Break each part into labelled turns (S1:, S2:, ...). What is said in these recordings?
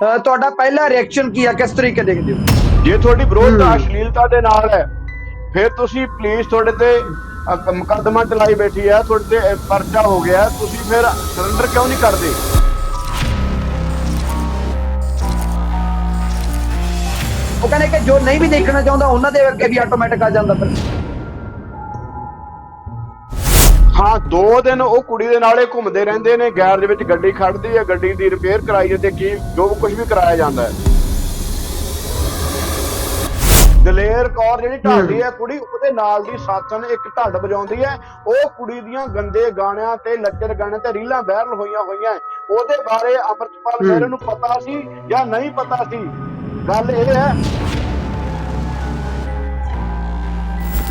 S1: ਤੁਹਾਡਾ ਪਹਿਲਾ ਰਿਐਕਸ਼ਨ ਕੀ ਆ? ਕਿਸ ਤਰੀਕੇ ਦੇਖਦੇ ਹੋ?
S2: ਜੇ ਤੁਹਾਡੀ ਵਿਰੋਧਤਾ। ਅਸ਼ਲੀਲਤਾ ਦੇ ਨਾਲ ਹੈ ਫਿਰ ਤੁਸੀਂ ਪੁਲਿਸ ਤੁਹਾਡੇ ਤੇ ਮੁਕੱਦਮਾ ਚਲਾਈ ਬੈਠੀ ਹੈ ਤੁਹਾਡੇ ਤੇ ਪਰਚਾ ਹੋ ਗਿਆ ਤੁਸੀਂ ਫਿਰ ਸਰੈਂਡਰ ਕਿਉਂ ਨਹੀਂ ਕਰਦੇ?
S1: ਉਹ ਕਹਿੰਦੇ ਕਿ ਜੋ ਨਹੀਂ ਵੀ ਦੇਖਣਾ ਚਾਹੁੰਦਾ ਉਹਨਾਂ ਦੇ ਅੱਗੇ ਵੀ ਆਟੋਮੈਟਿਕ ਆ ਜਾਂਦਾ ਫਿਰ।
S2: ਹਾਂ ਦੋ ਦਿਨ ਉਹ ਕੁੜੀ ਦੇ ਨਾਲੇ ਘੁੰਮਦੇ ਰਹਿੰਦੇ ਨੇ ਗੈਰ ਦੇ ਵਿੱਚ ਗੱਡੀ ਖੜਦੀ ਹੈ ਗੱਡੀ ਦੀ ਰਿਪੇਅਰ ਕਰਾਈ ਜਾਂਦੀ ਕੀ ਜੋ ਕੁਝ ਵੀ ਕਰਾਇਆ ਜਾਂਦਾ ਹੈ। ਦਲੇਰ ਕੌਰ ਜਿਹੜੀ ਢਾਡੀ ਹੈ ਕੁੜੀ ਉਹਦੇ ਨਾਲ ਦੀ ਸਾਥਣ ਇੱਕ ਢੱਡ ਵਜਾਉਂਦੀ ਹੈ। ਉਹ ਕੁੜੀ ਦੀਆਂ ਗੰਦੇ ਗਾਣਿਆਂ ਤੇ ਲੱਚਰ ਗਾਣਿਆਂ ਤੇ ਰੀਲਾਂ ਵਾਇਰਲ ਹੋਈਆਂ ਹੋਈਆਂ। ਉਹਦੇ ਬਾਰੇ ਅਮਰਤਪਾਲ
S1: ਹਮ।
S2: ਮੇਰੇ ਨੂੰ ਪਤਾ ਸੀ ਜਾਂ ਨਹੀਂ ਪਤਾ ਸੀ? ਗੱਲ ਇਹ ਹੈ।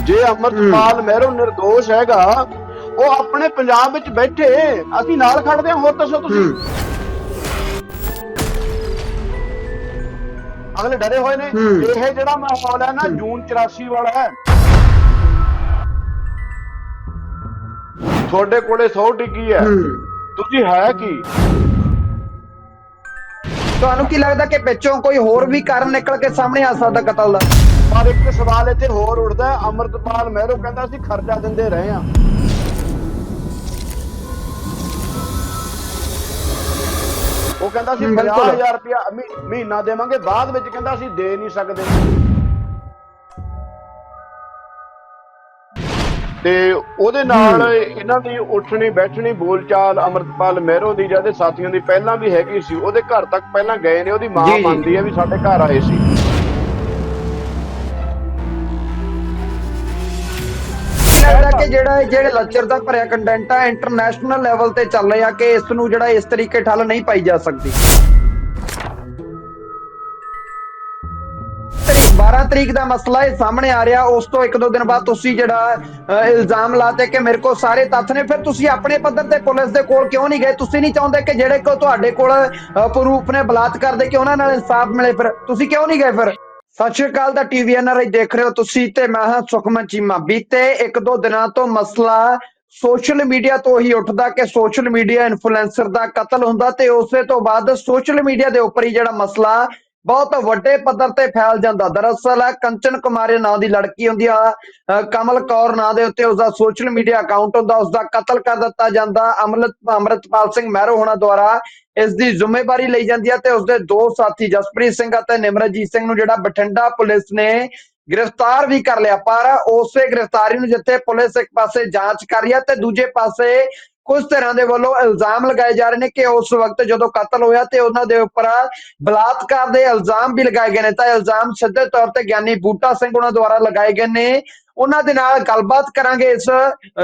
S2: ਜੇ ਅਮਰਤਪਾਲ ਮਹਿਰੋ ਨਿਰਦੋਸ਼ ਹੈਗਾ ਉਹ ਆਪਣੇ ਪੰਜਾਬ ਵਿੱਚ ਬੈਠੇ। ਅਸੀਂ ਨਾਲ ਖੜਦੇ ਹਾਂ ਹੋਰ ਦੱਸੋ ਤੁਸੀਂ? ਅਗਲੇ ਡਰੇ ਹੋਏ ਨੇ।
S1: ਹੂੰ।
S2: ਇਹ ਜਿਹੜਾ ਮਾਹੌਲ ਹੈ ਨਾ ਜੂਨ 84 ਵਾਲਾ ਹੈ। ਤੁਹਾਡੇ ਕੋਲੇ 100 ਟਿੱਕੀ ਹੈ। ਤੁਸੀਂ ਹੈ ਕੀ?
S1: ਤੁਹਾਨੂੰ ਕੀ ਲੱਗਦਾ ਕਿ ਵਿੱਚੋਂ ਕੋਈ ਹੋਰ ਵੀ ਕਾਰਨ ਨਿਕਲ ਕੇ ਸਾਹਮਣੇ ਆ ਸਕਦਾ ਕਤਲ ਦਾ?
S2: ਪਰ ਇੱਕ ਸਵਾਲ ਇੱਥੇ ਹੋਰ ਉੱਠਦਾ ਅਮਰਤਪਾਲ ਮਹਿਰੋ ਕਹਿੰਦਾ ਅਸੀਂ ਖਰਚਾ ਦਿੰਦੇ ਰਹੇ ਹਾਂ। ਕਹਿੰਦਾ ਸੀ
S1: ਹਮ, ਬਿਲਕੁਲ।
S2: 50000 ਰੁਪਇਆ ਮਹੀ- ਮਹੀਨਾ ਦੇਵਾਂਗੇ ਬਾਅਦ ਵਿੱਚ ਕਹਿੰਦਾ ਅਸੀਂ ਦੇ ਨਹੀਂ ਸਕਦੇ ਤੇ ਉਹਦੇ ਨਾਲ ਇਹਨਾਂ ਦੀ ਉੱਠਣੀ ਬੈਠਣੀ ਬੋਲਚਾਲ ਅਮਰਤਪਾਲ ਮਹਿਰੋ ਦੀ ਜਿਹਦੇ ਸਾਥੀਆਂ ਦੀ ਪਹਿਲਾਂ ਵੀ ਹੈਗੀ ਸੀ ਉਹਦੇ ਘਰ ਤੱਕ ਪਹਿਲਾਂ ਗਏ ਨੇ ਉਹਦੀ ਮਾਂ
S1: ਜੀ, ਜੀ।
S2: ਮੰਨਦੀ ਹੈ ਵੀ ਸਾਡੇ ਘਰ ਆਏ ਸੀ
S1: ਕਿ ਜਿਹੜਾ ਜਿਹੜੇ ਲੱਚਰ ਦਾ ਭਰਿਆ ਕੰਟੈਂਟ ਆ ਇੰਟਰਨੈਸ਼ਨਲ ਲੈਵਲ ਤੇ ਚੱਲ ਰਿਹਾ ਕਿ ਇਸ ਨੂੰ ਜਿਹੜਾ ਇਸ ਤਰੀਕੇ ਠੱਲ ਨਹੀਂ ਪਾਈ ਜਾ ਸਕਦੀ। 12 ਤਰੀਕ ਦਾ ਮਸਲਾ ਇਹ ਸਾਹਮਣੇ ਆ ਰਿਹਾ ਉਸ ਤੋਂ ਇੱਕ ਦੋ ਦਿਨ ਬਾਅਦ ਤੁਸੀਂ ਜਿਹੜਾ ਅ, ਇਲਜ਼ਾਮ ਲਾਤੇ ਕਿ ਮੇਰੇ ਕੋਲ ਸਾਰੇ ਤੱਥ ਨੇ ਫਿਰ ਤੁਸੀਂ ਆਪਣੇ ਪੱਧਰ ਤੇ ਪੁਲਿਸ ਦੇ ਕੋਲ ਕਿਉਂ ਨਹੀਂ ਗਏ? ਤੁਸੀਂ ਨਹੀਂ ਚਾਹੁੰਦੇ ਕਿ ਜਿਹੜੇ ਕੋ ਤੁਹਾਡੇ ਕੋਲ ਪ੍ਰੂਫ ਨੇ ਬਲਾਤਕਾਰ ਦੇ ਕਿ ਉਹਨਾਂ ਨਾਲ ਇਨਸਾਫ ਮਿਲੇ ਫਿਰ? ਤੁਸੀਂ ਕਿਉਂ ਨਹੀਂ ਗਏ ਫਿਰ? ਸਤਿ ਸ਼੍ਰੀ ਅਕਾਲ ਦਾ ਟੀਵੀ ਐਨਆਰਆਈ ਦੇਖ ਰਹੇ ਹੋ ਤੁਸੀਂ ਤੇ ਮੈਂ ਹਾਂ ਸੁਖਮਨ ਚੀਮਾ। ਬੀਤੇ ਇੱਕ ਦੋ ਦਿਨਾਂ ਤੋਂ ਮਸਲਾ ਸੋਸ਼ਲ ਮੀਡੀਆ ਤੋਂ ਹੀ ਉੱਠਦਾ ਕਿ ਸੋਸ਼ਲ ਮੀਡੀਆ ਇਨਫਲੂਐਂਸਰ ਦਾ ਕਤਲ ਹੁੰਦਾ ਤੇ ਉਸੇ ਤੋਂ ਬਾਅਦ ਸੋਸ਼ਲ ਮੀਡੀਆ ਦੇ ਉੱਪਰ ਹੀ ਜਿਹੜਾ ਮਸਲਾ ਬਹੁਤ ਵੱਡੇ ਪੱਧਰ ਤੇ ਫੈਲ ਜਾਂਦਾ। ਦਰਅਸਲ ਕੰਚਨ ਕੁਮਾਰੀ ਨਾਂ ਦੀ ਲੜਕੀ ਹੁੰਦੀ ਆ ਕਮਲ ਕੌਰ ਨਾਂ ਦੇ ਉੱਤੇ ਉਸਦਾ ਸੋਸ਼ਲ ਮੀਡੀਆ ਅਕਾਊਂਟ ਹੁੰਦਾ, ਉਸਦਾ ਕਤਲ ਕਰ ਦਿੱਤਾ ਜਾਂਦਾ। ਅਮਰਤ, ਅਮਰਤਪਾਲ ਸਿੰਘ ਮਹਿਰੋ ਹੋਣਾ ਦੁਆਰਾ ਇਸ ਦੀ ਜ਼ਿੰਮੇਵਾਰੀ ਲਈ ਜਾਂਦੀ ਹੈ ਤੇ ਉਸਦੇ ਦੋ ਸਾਥੀ ਜਸਪ੍ਰੀਤ ਸਿੰਘ ਅਤੇ ਨਿਮਰਜੀਤ ਸਿੰਘ ਨੂੰ ਜਿਹੜਾ ਬਠਿੰਡਾ ਪੁਲਿਸ ਨੇ ਗ੍ਰਿਫਤਾਰ ਵੀ ਕਰ ਲਿਆ। ਪਰ ਉਸੇ ਗ੍ਰਿਫਤਾਰੀ ਨੂੰ ਜਿੱਥੇ ਪੁਲਿਸ ਇੱਕ ਪਾਸੇ ਜਾਂਚ ਕਰ ਰਹੀ ਹੈ ਤੇ ਦੂਜੇ ਪਾਸੇ ਕੁਝ ਤਰ੍ਹਾਂ ਦੇ ਵੱਲੋਂ ਇਲਜ਼ਾਮ ਲਗਾਏ ਜਾ ਰਹੇ ਨੇ ਕਿ ਉਸ ਵਕਤ ਜਦੋਂ ਕਤਲ ਹੋਇਆ ਤੇ ਉਹਨਾਂ ਦੇ ਉੱਪਰ ਬਲਾਤਕਾਰ ਦੇ ਇਲਜ਼ਾਮ ਵੀ ਲਗਾਏ ਗਏ ਨੇ। ਤਾਂ ਇਲਜ਼ਾਮ ਸਿੱਧੇ ਤੌਰ ਤੇ ਗਿਆਨੀ ਬੂਟਾ ਸਿੰਘ ਉਹਨਾਂ ਦੁਆਰਾ ਲਗਾਏ ਗਏ ਨੇ। ਉਹਨਾਂ ਦੇ ਨਾਲ ਗੱਲਬਾਤ ਕਰਾਂਗੇ ਇਸ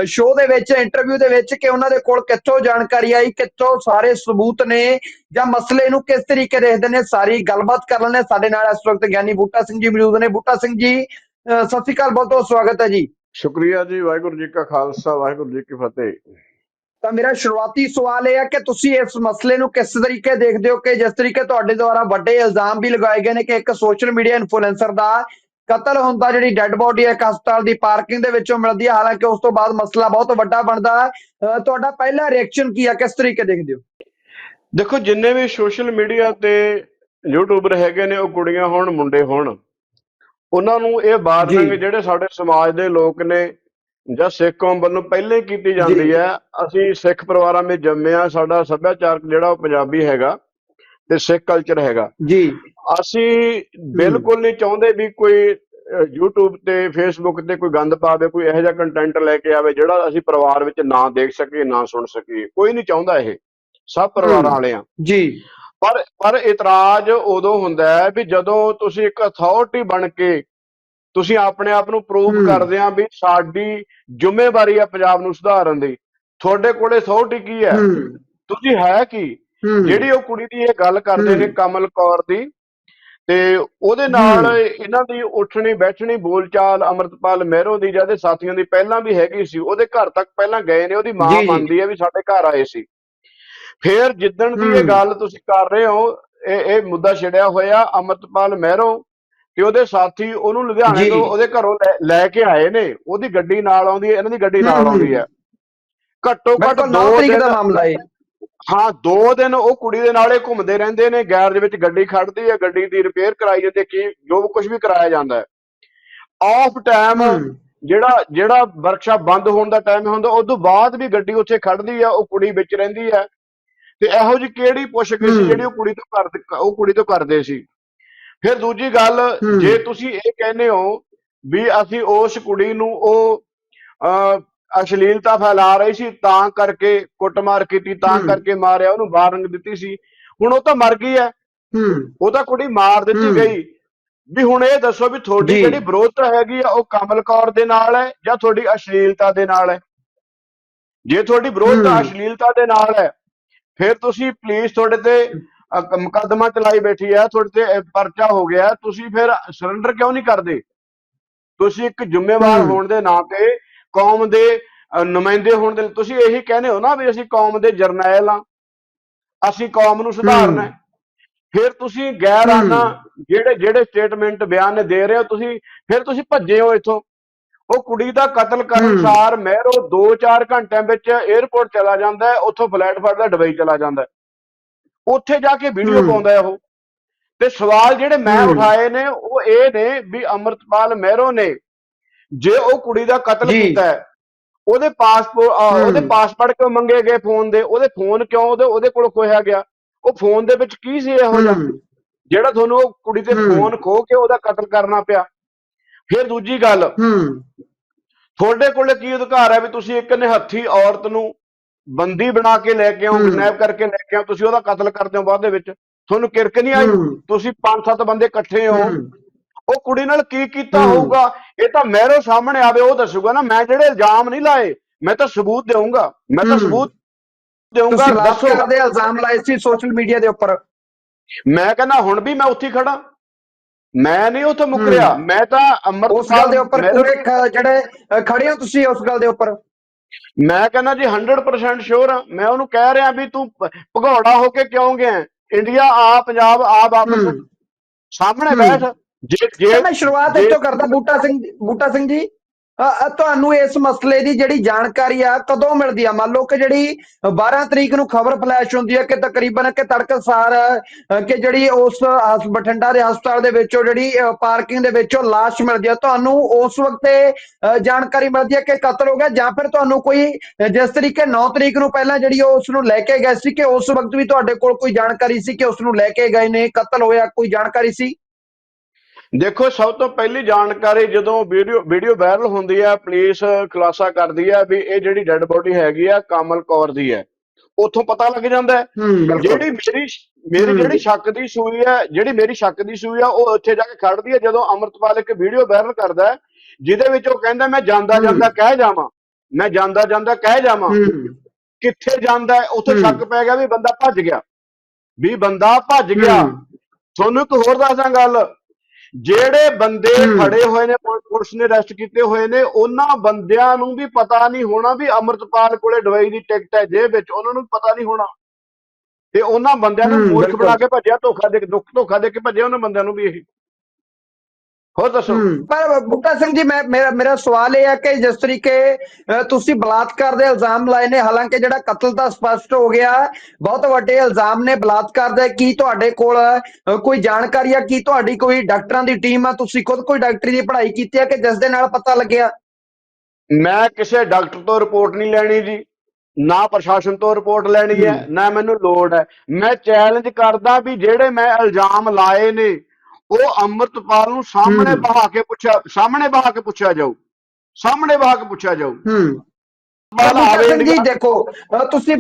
S1: ਸ਼ੋਅ ਦੇ ਵਿੱਚ, ਇੰਟਰਵਿਊ ਦੇ ਵਿੱਚ ਕਿ ਉਹਨਾਂ ਦੇ ਕੋਲ ਕਿੱਥੋਂ ਜਾਣਕਾਰੀ ਆਈ, ਕਿੱਥੋਂ ਸਾਰੇ ਸਬੂਤ ਨੇ ਜਾਂ ਮਸਲੇ ਨੂੰ ਕਿਸ ਤਰੀਕੇ ਦੇਖਦੇ ਨੇ, ਸਾਰੀ ਗੱਲਬਾਤ ਕਰ ਲੈਣੇ ਸਾਡੇ ਨਾਲ ਇਸ ਵਕਤ ਗਿਆਨੀ ਬੂਟਾ ਸਿੰਘ ਜੀ ਮੌਜੂਦ ਨੇ। ਬੂਟਾ ਸਿੰਘ ਜੀ ਸਤਿ ਸ਼੍ਰੀ ਅਕਾਲ, ਬਹੁਤ ਬਹੁਤ ਸਵਾਗਤ ਹੈ ਜੀ।
S2: ਸ਼ੁਕਰੀਆ ਜੀ, ਵਾਹਿਗੁਰੂ ਜੀ ਕਾ ਖਾਲਸਾ, ਵਾਹਿਗੁਰੂ ਜੀ ਕੀ ਫਤਿਹ।
S1: ਤਾਂ ਮੇਰਾ ਸ਼ੁਰੂਆਤੀ ਸਵਾਲ ਇਹ ਹੈ ਕਿ ਤੁਸੀਂ ਇਸ ਮਸਲੇ ਨੂੰ ਕਿਸ ਤਰੀਕੇ ਦੇਖਦੇ ਹੋ ਕਿ ਜਿਸ ਤਰੀਕੇ ਤੁਹਾਡੇ ਦੁਆਰਾ ਵੱਡੇ ਇਲਜ਼ਾਮ ਵੀ ਲਗਾਏ ਗਏ ਨੇ ਕਿ ਇੱਕ ਸੋਸ਼ਲ ਮੀਡੀਆ ਇਨਫਲੂਐਂਸਰ ਦਾ ਕਤਲ ਹੁੰਦਾ ਜਿਹੜੀ ਡੈੱਡ ਬੋਡੀ ਇੱਕ ਹਸਪਤਾਲ ਦੀ ਪਾਰਕਿੰਗ ਦੇ ਵਿੱਚੋਂ ਮਿਲਦੀ ਹੈ ਹਾਲਾਂਕਿ ਉਸ ਤੋਂ ਬਾਅਦ ਮਸਲਾ ਬਹੁਤ ਵੱਡਾ ਬਣਦਾ ਹੈ। ਤੁਹਾਡਾ ਪਹਿਲਾ ਰਿਐਕਸ਼ਨ ਕੀ ਹੈ? ਕਿਸ ਤਰੀਕੇ ਦੇਖਦੇ ਹੋ?
S2: ਦੇਖੋ ਜਿੰਨੇ ਵੀ ਸੋਸ਼ਲ ਮੀਡੀਆ ਤੇ ਯੂਟਿਊਬਰ ਹੈਗੇ ਨੇ ਉਹ ਕੁੜੀਆਂ ਹੋਣ ਮੁੰਡੇ ਹੋਣ ਉਹਨਾਂ ਨੂੰ ਇਹ ਵਾਰਨਿੰਗ
S1: ਜੀ।
S2: ਜਿਹੜੇ ਸਾਡੇ ਸਮਾਜ ਦੇ ਲੋਕ ਨੇ ਜਾਂ ਸਿੱਖ ਕੌਮ ਵੱਲੋਂ ਪਹਿਲੇ ਕੀਤੀ ਜਾਂਦੀ। ਹੈ। ਅਸੀਂ ਸਿੱਖ ਪਰਿਵਾਰਾਂ ਵਿੱਚ ਜੰਮੇ ਆ ਸਾਡਾ ਸੱਭਿਆਚਾਰਕ ਜਿਹੜਾ ਉਹ ਪੰਜਾਬੀ ਹੈਗਾ ਤੇ ਸਿੱਖ ਕਲਚਰ ਹੈਗਾ।
S1: ਜੀ।
S2: ਅਸੀਂ ਬਿਲਕੁਲ ਨਹੀਂ ਚਾਹੁੰਦੇ ਵੀ ਕੋਈ YouTube ਤੇ Facebook ਤੇ ਕੋਈ ਗੰਦ ਪਾਵੇ ਕੋਈ ਇਹੋ ਜਿਹਾ ਕੰਟੈਂਟ ਲੈ ਕੇ ਆਵੇ ਜਿਹੜਾ ਅਸੀਂ ਪਰਿਵਾਰ ਵਿੱਚ ਨਾ ਦੇਖ ਸਕੀਏ ਨਾ ਸੁਣ ਸਕੀਏ। ਕੋਈ ਨਹੀਂ ਚਾਹੁੰਦਾ ਇਹ। ਸਭ ਪਰਿਵਾਰਾਂ। ਵਾਲੇ ਆ।
S1: ਜੀ।
S2: ਪਰ ਪਰ ਇਤਰਾਜ਼ ਉਦੋਂ ਹੁੰਦਾ ਹੈ ਵੀ ਜਦੋਂ ਤੁਸੀਂ ਇੱਕ ਅਥਾਰਟੀ ਬਣ ਕੇ ਤੁਸੀਂ ਆਪਣੇ ਆਪ ਨੂੰ ਪ੍ਰੂਵ। ਕਰਦੇ ਆ ਵੀ ਸਾਡੀ ਜ਼ਿੰਮੇਵਾਰੀ ਆ ਪੰਜਾਬ ਨੂੰ ਸੁਧਾਰਨ ਦੀ ਤੁਹਾਡੇ ਕੋਲੇ ਅਥਾਰਟੀ ਕੀ ਹੈ ਤੁਸੀਂ ਹੈ ਕੀ ਜਿਹੜੀ ਉਹ ਕੁੜੀ ਦੀ ਇਹ ਗੱਲ ਕਰਦੇ ਨੇ। ਕਮਲ ਕੌਰ ਦੀ ਤੇ ਉਹਦੇ ਨਾਲ। ਇਹਨਾਂ ਦੀ ਉੱਠਣੀ ਬੈਠਣੀ ਬੋਲਚਾਲ ਅਮਰਤਪਾਲ ਮਹਿਰੋ ਦੀ ਜਿਹਦੇ ਸਾਥੀਆਂ ਦੀ ਪਹਿਲਾਂ ਵੀ ਹੈਗੀ ਸੀ ਉਹਦੇ ਘਰ ਤੱਕ ਪਹਿਲਾਂ ਗਏ ਨੇ ਉਹਦੀ ਮਾਂ। ਮੰਨਦੀ ਹੈ ਵੀ ਸਾਡੇ ਘਰ ਆਏ ਸੀ ਫੇਰ ਜਿੱਦਣ ਦੀ ਇਹ। ਗੱਲ ਤੁਸੀਂ ਕਰ ਰਹੇ ਹੋ ਇਹ ਇਹ ਮੁੱਦਾ ਛਿੜਿਆ ਹੋਇਆ ਅਮਰਤਪਾਲ ਮਹਿਰੋ ਤੇ ਉਹਦੇ ਸਾਥੀ ਉਹਨੂੰ ਲੁਧਿਆਣੇ। ਤੋਂ ਉਹਦੇ ਘਰੋਂ ਲੈ- ਕੇ ਆਏ ਨੇ। ਉਹਦੀ ਗੱਡੀ ਨਾਲ ਆਉਂਦੀ ਹੈ ਇਹਨਾਂ ਦੀ ਗੱਡੀ ਨਾਲ। ਆਉਂਦੀ ਹੈ। ਘੱਟੋ ਘੱਟ
S1: ਬਿਲਕੁਲ 9
S2: ਦੋ
S1: ਤਰੀਕ ਦਾ ਮਾਮਲਾ ਹੈ
S2: ਹਾਂ ਦੋ ਦਿਨ ਉਹ ਕੁੜੀ ਦੇ ਨਾਲੇ ਘੁੰਮਦੇ ਰਹਿੰਦੇ ਨੇ ਗੈਰਜ ਵਿੱਚ ਗੱਡੀ ਖੜਦੀ ਹੈ ਗੱਡੀ ਦੀ ਰਿਪੇਅਰ ਕਰਾਈ ਜਾਂਦੀ ਹੈ ਕੀ ਜੋ ਕੁਝ ਵੀ ਕਰਾਇਆ ਜਾਂਦਾ ਹੈ। ਆਫ ਟਾਈਮ
S1: ਹੂੰ।
S2: ਜਿਹੜਾ ਜਿਹੜਾ ਵਰਕਸ਼ਾਪ ਬੰਦ ਹੋਣ ਦਾ ਟਾਈਮ ਹੁੰਦਾ ਉਸ ਤੋਂ ਬਾਅਦ ਵੀ ਗੱਡੀ ਉੱਥੇ ਖੜਦੀ ਆ ਉਹ ਕੁੜੀ ਵਿੱਚ ਰਹਿੰਦੀ ਹੈ। ਤੇ ਇਹੋ ਜੀ ਕਿਹੜੀ ਪੁੱਛਗਿੱਛ
S1: ਹੂੰ।
S2: ਜਿਹੜੀ ਉਹ ਕੁੜੀ ਤੋਂ ਕਰਦੇ ਉਹ ਕੁੜੀ ਤੋਂ ਕਰਦੇ ਸੀ? ਫਿਰ ਦੂਜੀ ਗੱਲ। ਜੇ ਤੁਸੀਂ ਇਹ ਕਹਿੰਦੇ ਹੋ ਵੀ ਅਸੀਂ ਉਸ ਕੁੜੀ ਨੂੰ ਉਹ ਅਸ਼ਲੀਲਤਾ ਫੈਲਾ ਰਹੀ ਸੀ ਤਾਂ ਕਰਕੇ ਕੁੱਟਮਾਰ ਕੀਤੀ ਤਾਂ। ਕਰਕੇ ਮਾਰਿਆ ਉਹਨੂੰ ਵਾਰਨਿੰਗ ਦਿੱਤੀ ਸੀ ਹੁਣ ਉਹ ਤਾਂ ਮਰ ਗਈ ਹੈ
S1: ਹੂੰ
S2: ਉਹ ਤਾਂ ਕੁੜੀ ਮਾਰ ਦਿੱਤੀ। ਗਈ ਵੀ ਹੁਣ ਇਹ ਦੱਸੋ ਵੀ ਤੁਹਾਡੀ। ਜਿਹੜੀ ਵਿਰੋਧਤਾ ਹੈਗੀ ਆ ਉਹ ਕਮਲ ਕੌਰ ਦੇ ਨਾਲ ਹੈ ਜਾਂ ਤੁਹਾਡੀ ਅਸ਼ਲੀਲਤਾ ਦੇ ਨਾਲ ਹੈ ਜੇ ਤੁਹਾਡੀ ਵਿਰੋਧਤਾ। ਅਸ਼ਲੀਲਤਾ ਦੇ ਨਾਲ ਹੈ ਫਿਰ ਤੁਸੀਂ ਪੁਲਿਸ ਤੁਹਾਡੇ ਤੇ ਮੁਕੱਦਮਾ ਚਲਾਈ ਬੈਠੀ ਹੈ ਤੁਹਾਡੇ ਤੇ ਪਰਚਾ ਹੋ ਗਿਆ ਤੁਸੀਂ ਫਿਰ ਸਰੈਂਡਰ ਕਿਉਂ ਨਹੀਂ ਕਰਦੇ? ਤੁਸੀਂ ਇੱਕ ਜ਼ਿੰਮੇਵਾਰ। ਹੋਣ ਦੇ ਨਾਤੇ ਕੌਮ ਦੇ ਨੁਮਾਇੰਦੇ ਹੋਣ ਦੇ ਤੁਸੀਂ ਇਹੀ ਕਹਿੰਦੇ ਹੋ ਨਾ ਵੀ ਅਸੀਂ ਕੌਮ ਦੇ ਜਰਨੈਲ ਆ ਅਸੀਂ ਕੌਮ ਨੂੰ ਸੁਧਾਰਨਾ ਹੈ। ਫਿਰ ਤੁਸੀਂ ਗੈਰਾਨਾ ਜਿਹੜੇ ਜਿਹੜੇ ਸਟੇਟਮੈਂਟ ਬਿਆਨ ਦੇ ਰਹੇ ਹੋ ਤੁਸੀਂ ਫਿਰ ਤੁਸੀਂ ਭੱਜੇ ਹੋ ਇੱਥੋਂ। ਉਹ ਕੁੜੀ ਦਾ ਕਤਲ ਕਰਨ। ਸਾਰ ਮਹਿਰੋ 2-4 ਘੰਟਿਆਂ ਵਿੱਚ 에ਅਰਪੋਰਟ ਚਲਾ ਜਾਂਦਾ ਹੈ ਉੱਥੋਂ ਫਲਾਈਟ ਫੜਦਾ ਦੁਬਈ ਚਲਾ ਜਾਂਦਾ ਹੈ। ਉੱਥੇ ਜਾ ਕੇ ਵੀਡੀਓ। ਪਾਉਂਦਾ ਹੈ ਉਹ ਤੇ ਸਵਾਲ ਜਿਹੜੇ ਮੈਂ। ਉਠਾਏ ਨੇ ਉਹ ਇਹ ਨੇ ਵੀ ਅਮਰਤਪਾਲ ਮਹਿਰੋ ਨੇ ਜੇ ਉਹ ਕੁੜੀ ਦਾ ਕਤਲ। ਕੀਤਾ ਹੈ ਉਹਦੇ ਪਾਸਪੋਰਟ। ਉਹਦੇ ਪਾਸਪੋਰਟ ਕਿਉਂ ਮੰਗੇ ਗਏ ਫੋਨ ਦੇ ਉਹਦੇ ਫੋਨ ਕਿਉਂ ਉਹਦੇ ਉਹਦੇ ਕੋਲ ਖੋਇਆ ਗਿਆ ਉਹ ਫੋਨ ਦੇ ਵਿੱਚ ਕੀ ਸੀ ਇਹੋ ਜਿਹਾ ਜਿਹੜਾ ਤੁਹਾਨੂੰ ਉਹ ਕੁੜੀ
S1: ਹੂੰ।
S2: ਫੋਨ ਖੋ ਕੇ ਉਹਦਾ ਕਤਲ ਕਰਨਾ ਪਿਆ ਫਿਰ ਦੂਜੀ ਗੱਲ
S1: ਹੂੰ
S2: ਤੁਹਾਡੇ ਕੋਲੇ ਕੀ ਅਧਿਕਾਰ ਹੈ ਵੀ ਤੁਸੀਂ ਇੱਕ ਨਿਹੱਥੀ ਔਰਤ ਨੂੰ ਬੰਦੀ ਬਣਾ ਕੇ ਲੈ ਕੇ ਆਓ। ਕਿਡਨੈਪ ਕਰਕੇ ਲੈ ਕੇ ਆਓ ਤੁਸੀਂ ਉਹਦਾ ਕਤਲ ਕਰਦੇ ਹੋ ਬਾਅਦ ਦੇ ਵਿੱਚ ਤੁਹਾਨੂੰ ਕਿਰਕ ਨਹੀਂ ਆਈ। ਤੁਸੀਂ ਪੰਜ ਸੱਤ ਬੰਦੇ ਇਕੱਠੇ ਹੋ। ਉਹ ਕੁੜੀ ਨਾਲ ਕੀ ਕੀਤਾ। ਹੋਊਗਾ ਇਹ ਤਾਂ ਮਹਿਰੋ ਸਾਹਮਣੇ ਆਵੇ ਉਹ ਦੱਸੂਗਾ ਨਾ ਮੈਂ ਜਿਹੜੇ ਇਲਜ਼ਾਮ ਨਹੀਂ ਲਾਏ ਮੈਂ ਤਾਂ ਸਬੂਤ ਦੇਵਾਂਗਾ ਮੈਂ ਤਾਂ। ਸਬੂਤ ਦੇਵਾਂਗਾ
S1: ਤੁਸੀਂ
S2: ਦੱਸੋ
S1: ਬਲਾਤਕਾਰ ਦੇ ਇਲਜ਼ਾਮ ਲਾਏ ਸੀ ਸੋਸ਼ਲ ਮੀਡੀਆ ਦੇ ਉੱਪਰ
S2: ਮੈਂ ਕਹਿੰਦਾ ਹੁਣ ਵੀ ਮੈਂ ਉੱਥੇ ਖੜਾ ਮੈਂ ਨਹੀਂ ਉੱਥੇ ਮੁਕਰਿਆ। ਮੈਂ ਤਾਂ
S1: ਗੱਲ ਦੇ ਉੱਪਰ ਪੂਰੇ ਜਿਹੜੇ ਖੜੇ ਹੋ ਤੁਸੀਂ ਉਸ ਗੱਲ ਦੇ ਉੱਪਰ
S2: ਮੈਂ ਕਹਿੰਦਾ ਜੀ 100% ਸ਼ੋਰ ਆ। ਮੈਂ ਉਹਨੂੰ ਕਹਿ ਰਿਹਾ ਵੀ ਤੂੰ ਭਗੌੜਾ ਹੋ ਕੇ ਕਿਉਂ ਗਿਆ? ਇੰਡੀਆ ਆ ਪੰਜਾਬ ਆ ਵਾਪਸ। ਸਾਹਮਣੇ। ਬੈਠ। ਜੇ ਜੇ
S1: ਮੈਂ ਸ਼ੁਰੂਆਤ ਇੱਥੋਂ ਕਰਦਾ ਬੂਟਾ ਸਿੰਘ ਬੂਟਾ ਸਿੰਘ ਜੀ। ਤੁਹਾਨੂੰ ਇਸ ਮਸਲੇ ਦੀ ਜਿਹੜੀ ਜਾਣਕਾਰੀ ਆ ਕਦੋਂ ਮਿਲਦੀ ਆ? ਮੰਨ ਲਓ ਕਿ ਜਿਹੜੀ 12 ਤਰੀਕ ਨੂੰ ਖਬਰ ਫਲੈਸ਼ ਹੁੰਦੀ ਹੈ ਕਿ ਤਕਰੀਬਨ ਕਿ ਤੜਕਸਾਰ ਅ, ਕਿ ਜਿਹੜੀ ਉਸ ਬਠਿੰਡਾ ਦੇ ਹਸਪਤਾਲ ਦੇ ਵਿੱਚੋਂ ਜਿਹੜੀ ਪਾਰਕਿੰਗ ਦੇ ਵਿੱਚੋਂ ਲਾਸ਼ ਮਿਲਦੀ ਆ ਤੁਹਾਨੂੰ ਉਸ ਵਕਤ ਇਹ, ਜਾਣਕਾਰੀ ਮਿਲਦੀ ਹੈ ਕਿ ਕਤਲ ਹੋ ਗਿਆ? ਜਾਂ ਫਿਰ ਤੁਹਾਨੂੰ ਕੋਈ ਜਿਸ ਤਰੀਕੇ 9 ਤਰੀਕ ਨੂੰ ਪਹਿਲਾਂ ਜਿਹੜੀ ਉਹ ਉਸ ਨੂੰ ਲੈ ਕੇ ਗਏ ਸੀ ਕਿ ਉਸ ਵਕਤ ਵੀ ਤੁਹਾਡੇ ਕੋਲ ਕੋਈ ਜਾਣਕਾਰੀ ਸੀ ਕਿ ਉਸ ਨੂੰ ਲੈ ਕੇ ਗਏ ਨੇ ਕਤਲ ਹੋਇਆ ਕੋਈ ਜਾਣਕਾਰੀ ਸੀ?
S2: ਦੇਖੋ ਸਭ ਤੋਂ ਪਹਿਲੀ ਜਾਣਕਾਰੀ ਜਦੋਂ ਵੀਡੀਓ ਵੀਡੀਓ ਵਾਇਰਲ ਹੁੰਦੀ ਹੈ ਪੁਲਿਸ ਖੁਲਾਸਾ ਕਰਦੀ ਹੈ ਵੀ ਇਹ ਜਿਹੜੀ ਡੈੱਡ ਬੋਡੀ ਹੈਗੀ ਆ ਕਮਲ ਕੌਰ ਦੀ ਹੈ। ਉੱਥੋਂ ਪਤਾ ਲੱਗ ਜਾਂਦਾ ਜਿਹੜੀ ਮੇਰੀ ਮੇਰੀ। ਜਿਹੜੀ ਸ਼ੱਕ ਦੀ ਸੂਈ ਹੈ ਜਿਹੜੀ ਮੇਰੀ ਸ਼ੱਕ ਦੀ ਸੂਈ ਆ ਉਹ ਉੱਥੇ ਜਾ ਕੇ ਖੜਦੀ ਹੈ ਜਦੋਂ ਅਮਰਤਪਾਲ ਇੱਕ ਵੀਡੀਓ ਵਾਇਰਲ ਕਰਦਾ ਹੈ ਜਿਹਦੇ ਵਿੱਚ ਉਹ ਕਹਿੰਦਾ ਮੈਂ ਜਾਂਦਾ। ਜਾਂਦਾ ਕਹਿ ਜਾਵਾਂ। ਮੈਂ ਜਾਂਦਾ ਜਾਂਦਾ ਕਹਿ ਜਾਵਾਂ। ਕਿੱਥੇ ਜਾਂਦਾ ਉੱਥੇ। ਸ਼ੱਕ ਪੈ ਗਿਆ ਵੀ ਬੰਦਾ ਭੱਜ ਗਿਆ। ਵੀ ਬੰਦਾ ਭੱਜ ਗਿਆ। ਤੁਹਾਨੂੰ ਇੱਕ ਹੋਰ ਦੱਸਾਂ ਗੱਲ। ਜਿਹੜੇ ਬੰਦੇ। ਫੜੇ ਹੋਏ ਨੇ ਪੁਲ- ਪੁਲਿਸ ਨੇ ਅਰੈਸਟ ਕੀਤੇ ਹੋਏ ਨੇ ਉਹਨਾਂ ਬੰਦਿਆਂ ਨੂੰ ਵੀ ਪਤਾ ਨਹੀਂ ਹੋਣਾ ਵੀ ਅਮਰਤਪਾਲ ਕੋਲੇ ਦਵਾਈ ਦੀ ਟਿਕਟ ਹੈ ਜੇਬ ਵਿੱਚ ਉਹਨਾਂ ਨੂੰ ਪਤਾ ਨਹੀਂ ਹੋਣਾ ਤੇ ਉਹਨਾਂ ਬੰਦਿਆਂ ਨੂੰ ਮੂਰਖ। ਬਣਾ ਕੇ ਭੱਜਿਆ ਧੋਖਾ ਦੇ ਕੇ ਦੁੱਖ ਧੋਖਾ ਦੇ ਕੇ ਭੱਜਿਆ ਉਹਨਾਂ ਬੰਦਿਆਂ ਨੂੰ ਵੀ ਇਹ ਹੋਰ ਦੱਸੋ।
S1: ਪਰ ਬੁੱਟਾ ਸਿੰਘ ਜੀ ਮੈਂ ਮੇਰਾ ਮੇਰਾ ਸਵਾਲ ਇਹ ਹੈ ਕਿ ਜਿਸ ਤਰੀਕੇ ਤੁਸੀਂ ਬਲਾਤਕਾਰ ਦੇ ਇਲਜ਼ਾਮ ਲਾਏ ਨੇ ਹਾਲਾਂਕਿ ਜਿਹੜਾ ਕਤਲ ਤਾਂ ਸਪਸ਼ਟ ਹੋ ਗਿਆ ਬਹੁਤ ਵੱਡੇ ਇਲਜ਼ਾਮ ਨੇ ਬਲਾਤਕਾਰ ਦੇ ਕੀ ਤੁਹਾਡੇ ਕੋਲ ਕੋਈ ਜਾਣਕਾਰੀ ਆ? ਕੀ ਤੁਹਾਡੀ ਕੋਈ ਡਾਕਟਰਾਂ ਦੀ ਟੀਮ ਆ? ਤੁਸੀਂ ਖੁਦ ਕੋਈ ਡਾਕਟਰੀ ਦੀ ਪੜ੍ਹਾਈ ਕੀਤੀ ਹੈ ਕਿ ਜਿਸ ਦੇ ਨਾਲ ਪਤਾ ਲੱਗਿਆ?
S2: ਮੈਂ ਕਿਸੇ ਡਾਕਟਰ ਤੋਂ ਰਿਪੋਰਟ ਨਹੀਂ ਲੈਣੀ ਜੀ। ਨਾ ਪ੍ਰਸ਼ਾਸਨ ਤੋਂ ਰਿਪੋਰਟ ਲੈਣੀ ਹੂੰ। ਨਾ ਮੈਨੂੰ ਲੋੜ ਹੈ। ਮੈਂ ਚੈਲੰਜ ਕਰਦਾ ਵੀ ਜਿਹੜੇ ਮੈਂ ਇਲਜ਼ਾਮ ਲਾਏ ਨੇ ਉਹ ਅੰਮ੍ਰਿਤਪਾਲ ਨੂੰ ਸਾਹਮਣੇ। ਬਹਾ ਕੇ ਪੁੱਛਿਆ ਸਾਹਮਣੇ ਬਹਾ ਕੇ ਪੁੱਛਿਆ ਜਾਊ। ਸਾਹਮਣੇ ਬਹਾ ਕੇ ਪੁੱਛਿਆ ਜਾਊ।
S1: ਹੂੰ।
S2: ਬਾਲ ਆਵੇ
S1: ਜੀ ਦੇਖੋ ਤੁਸੀਂ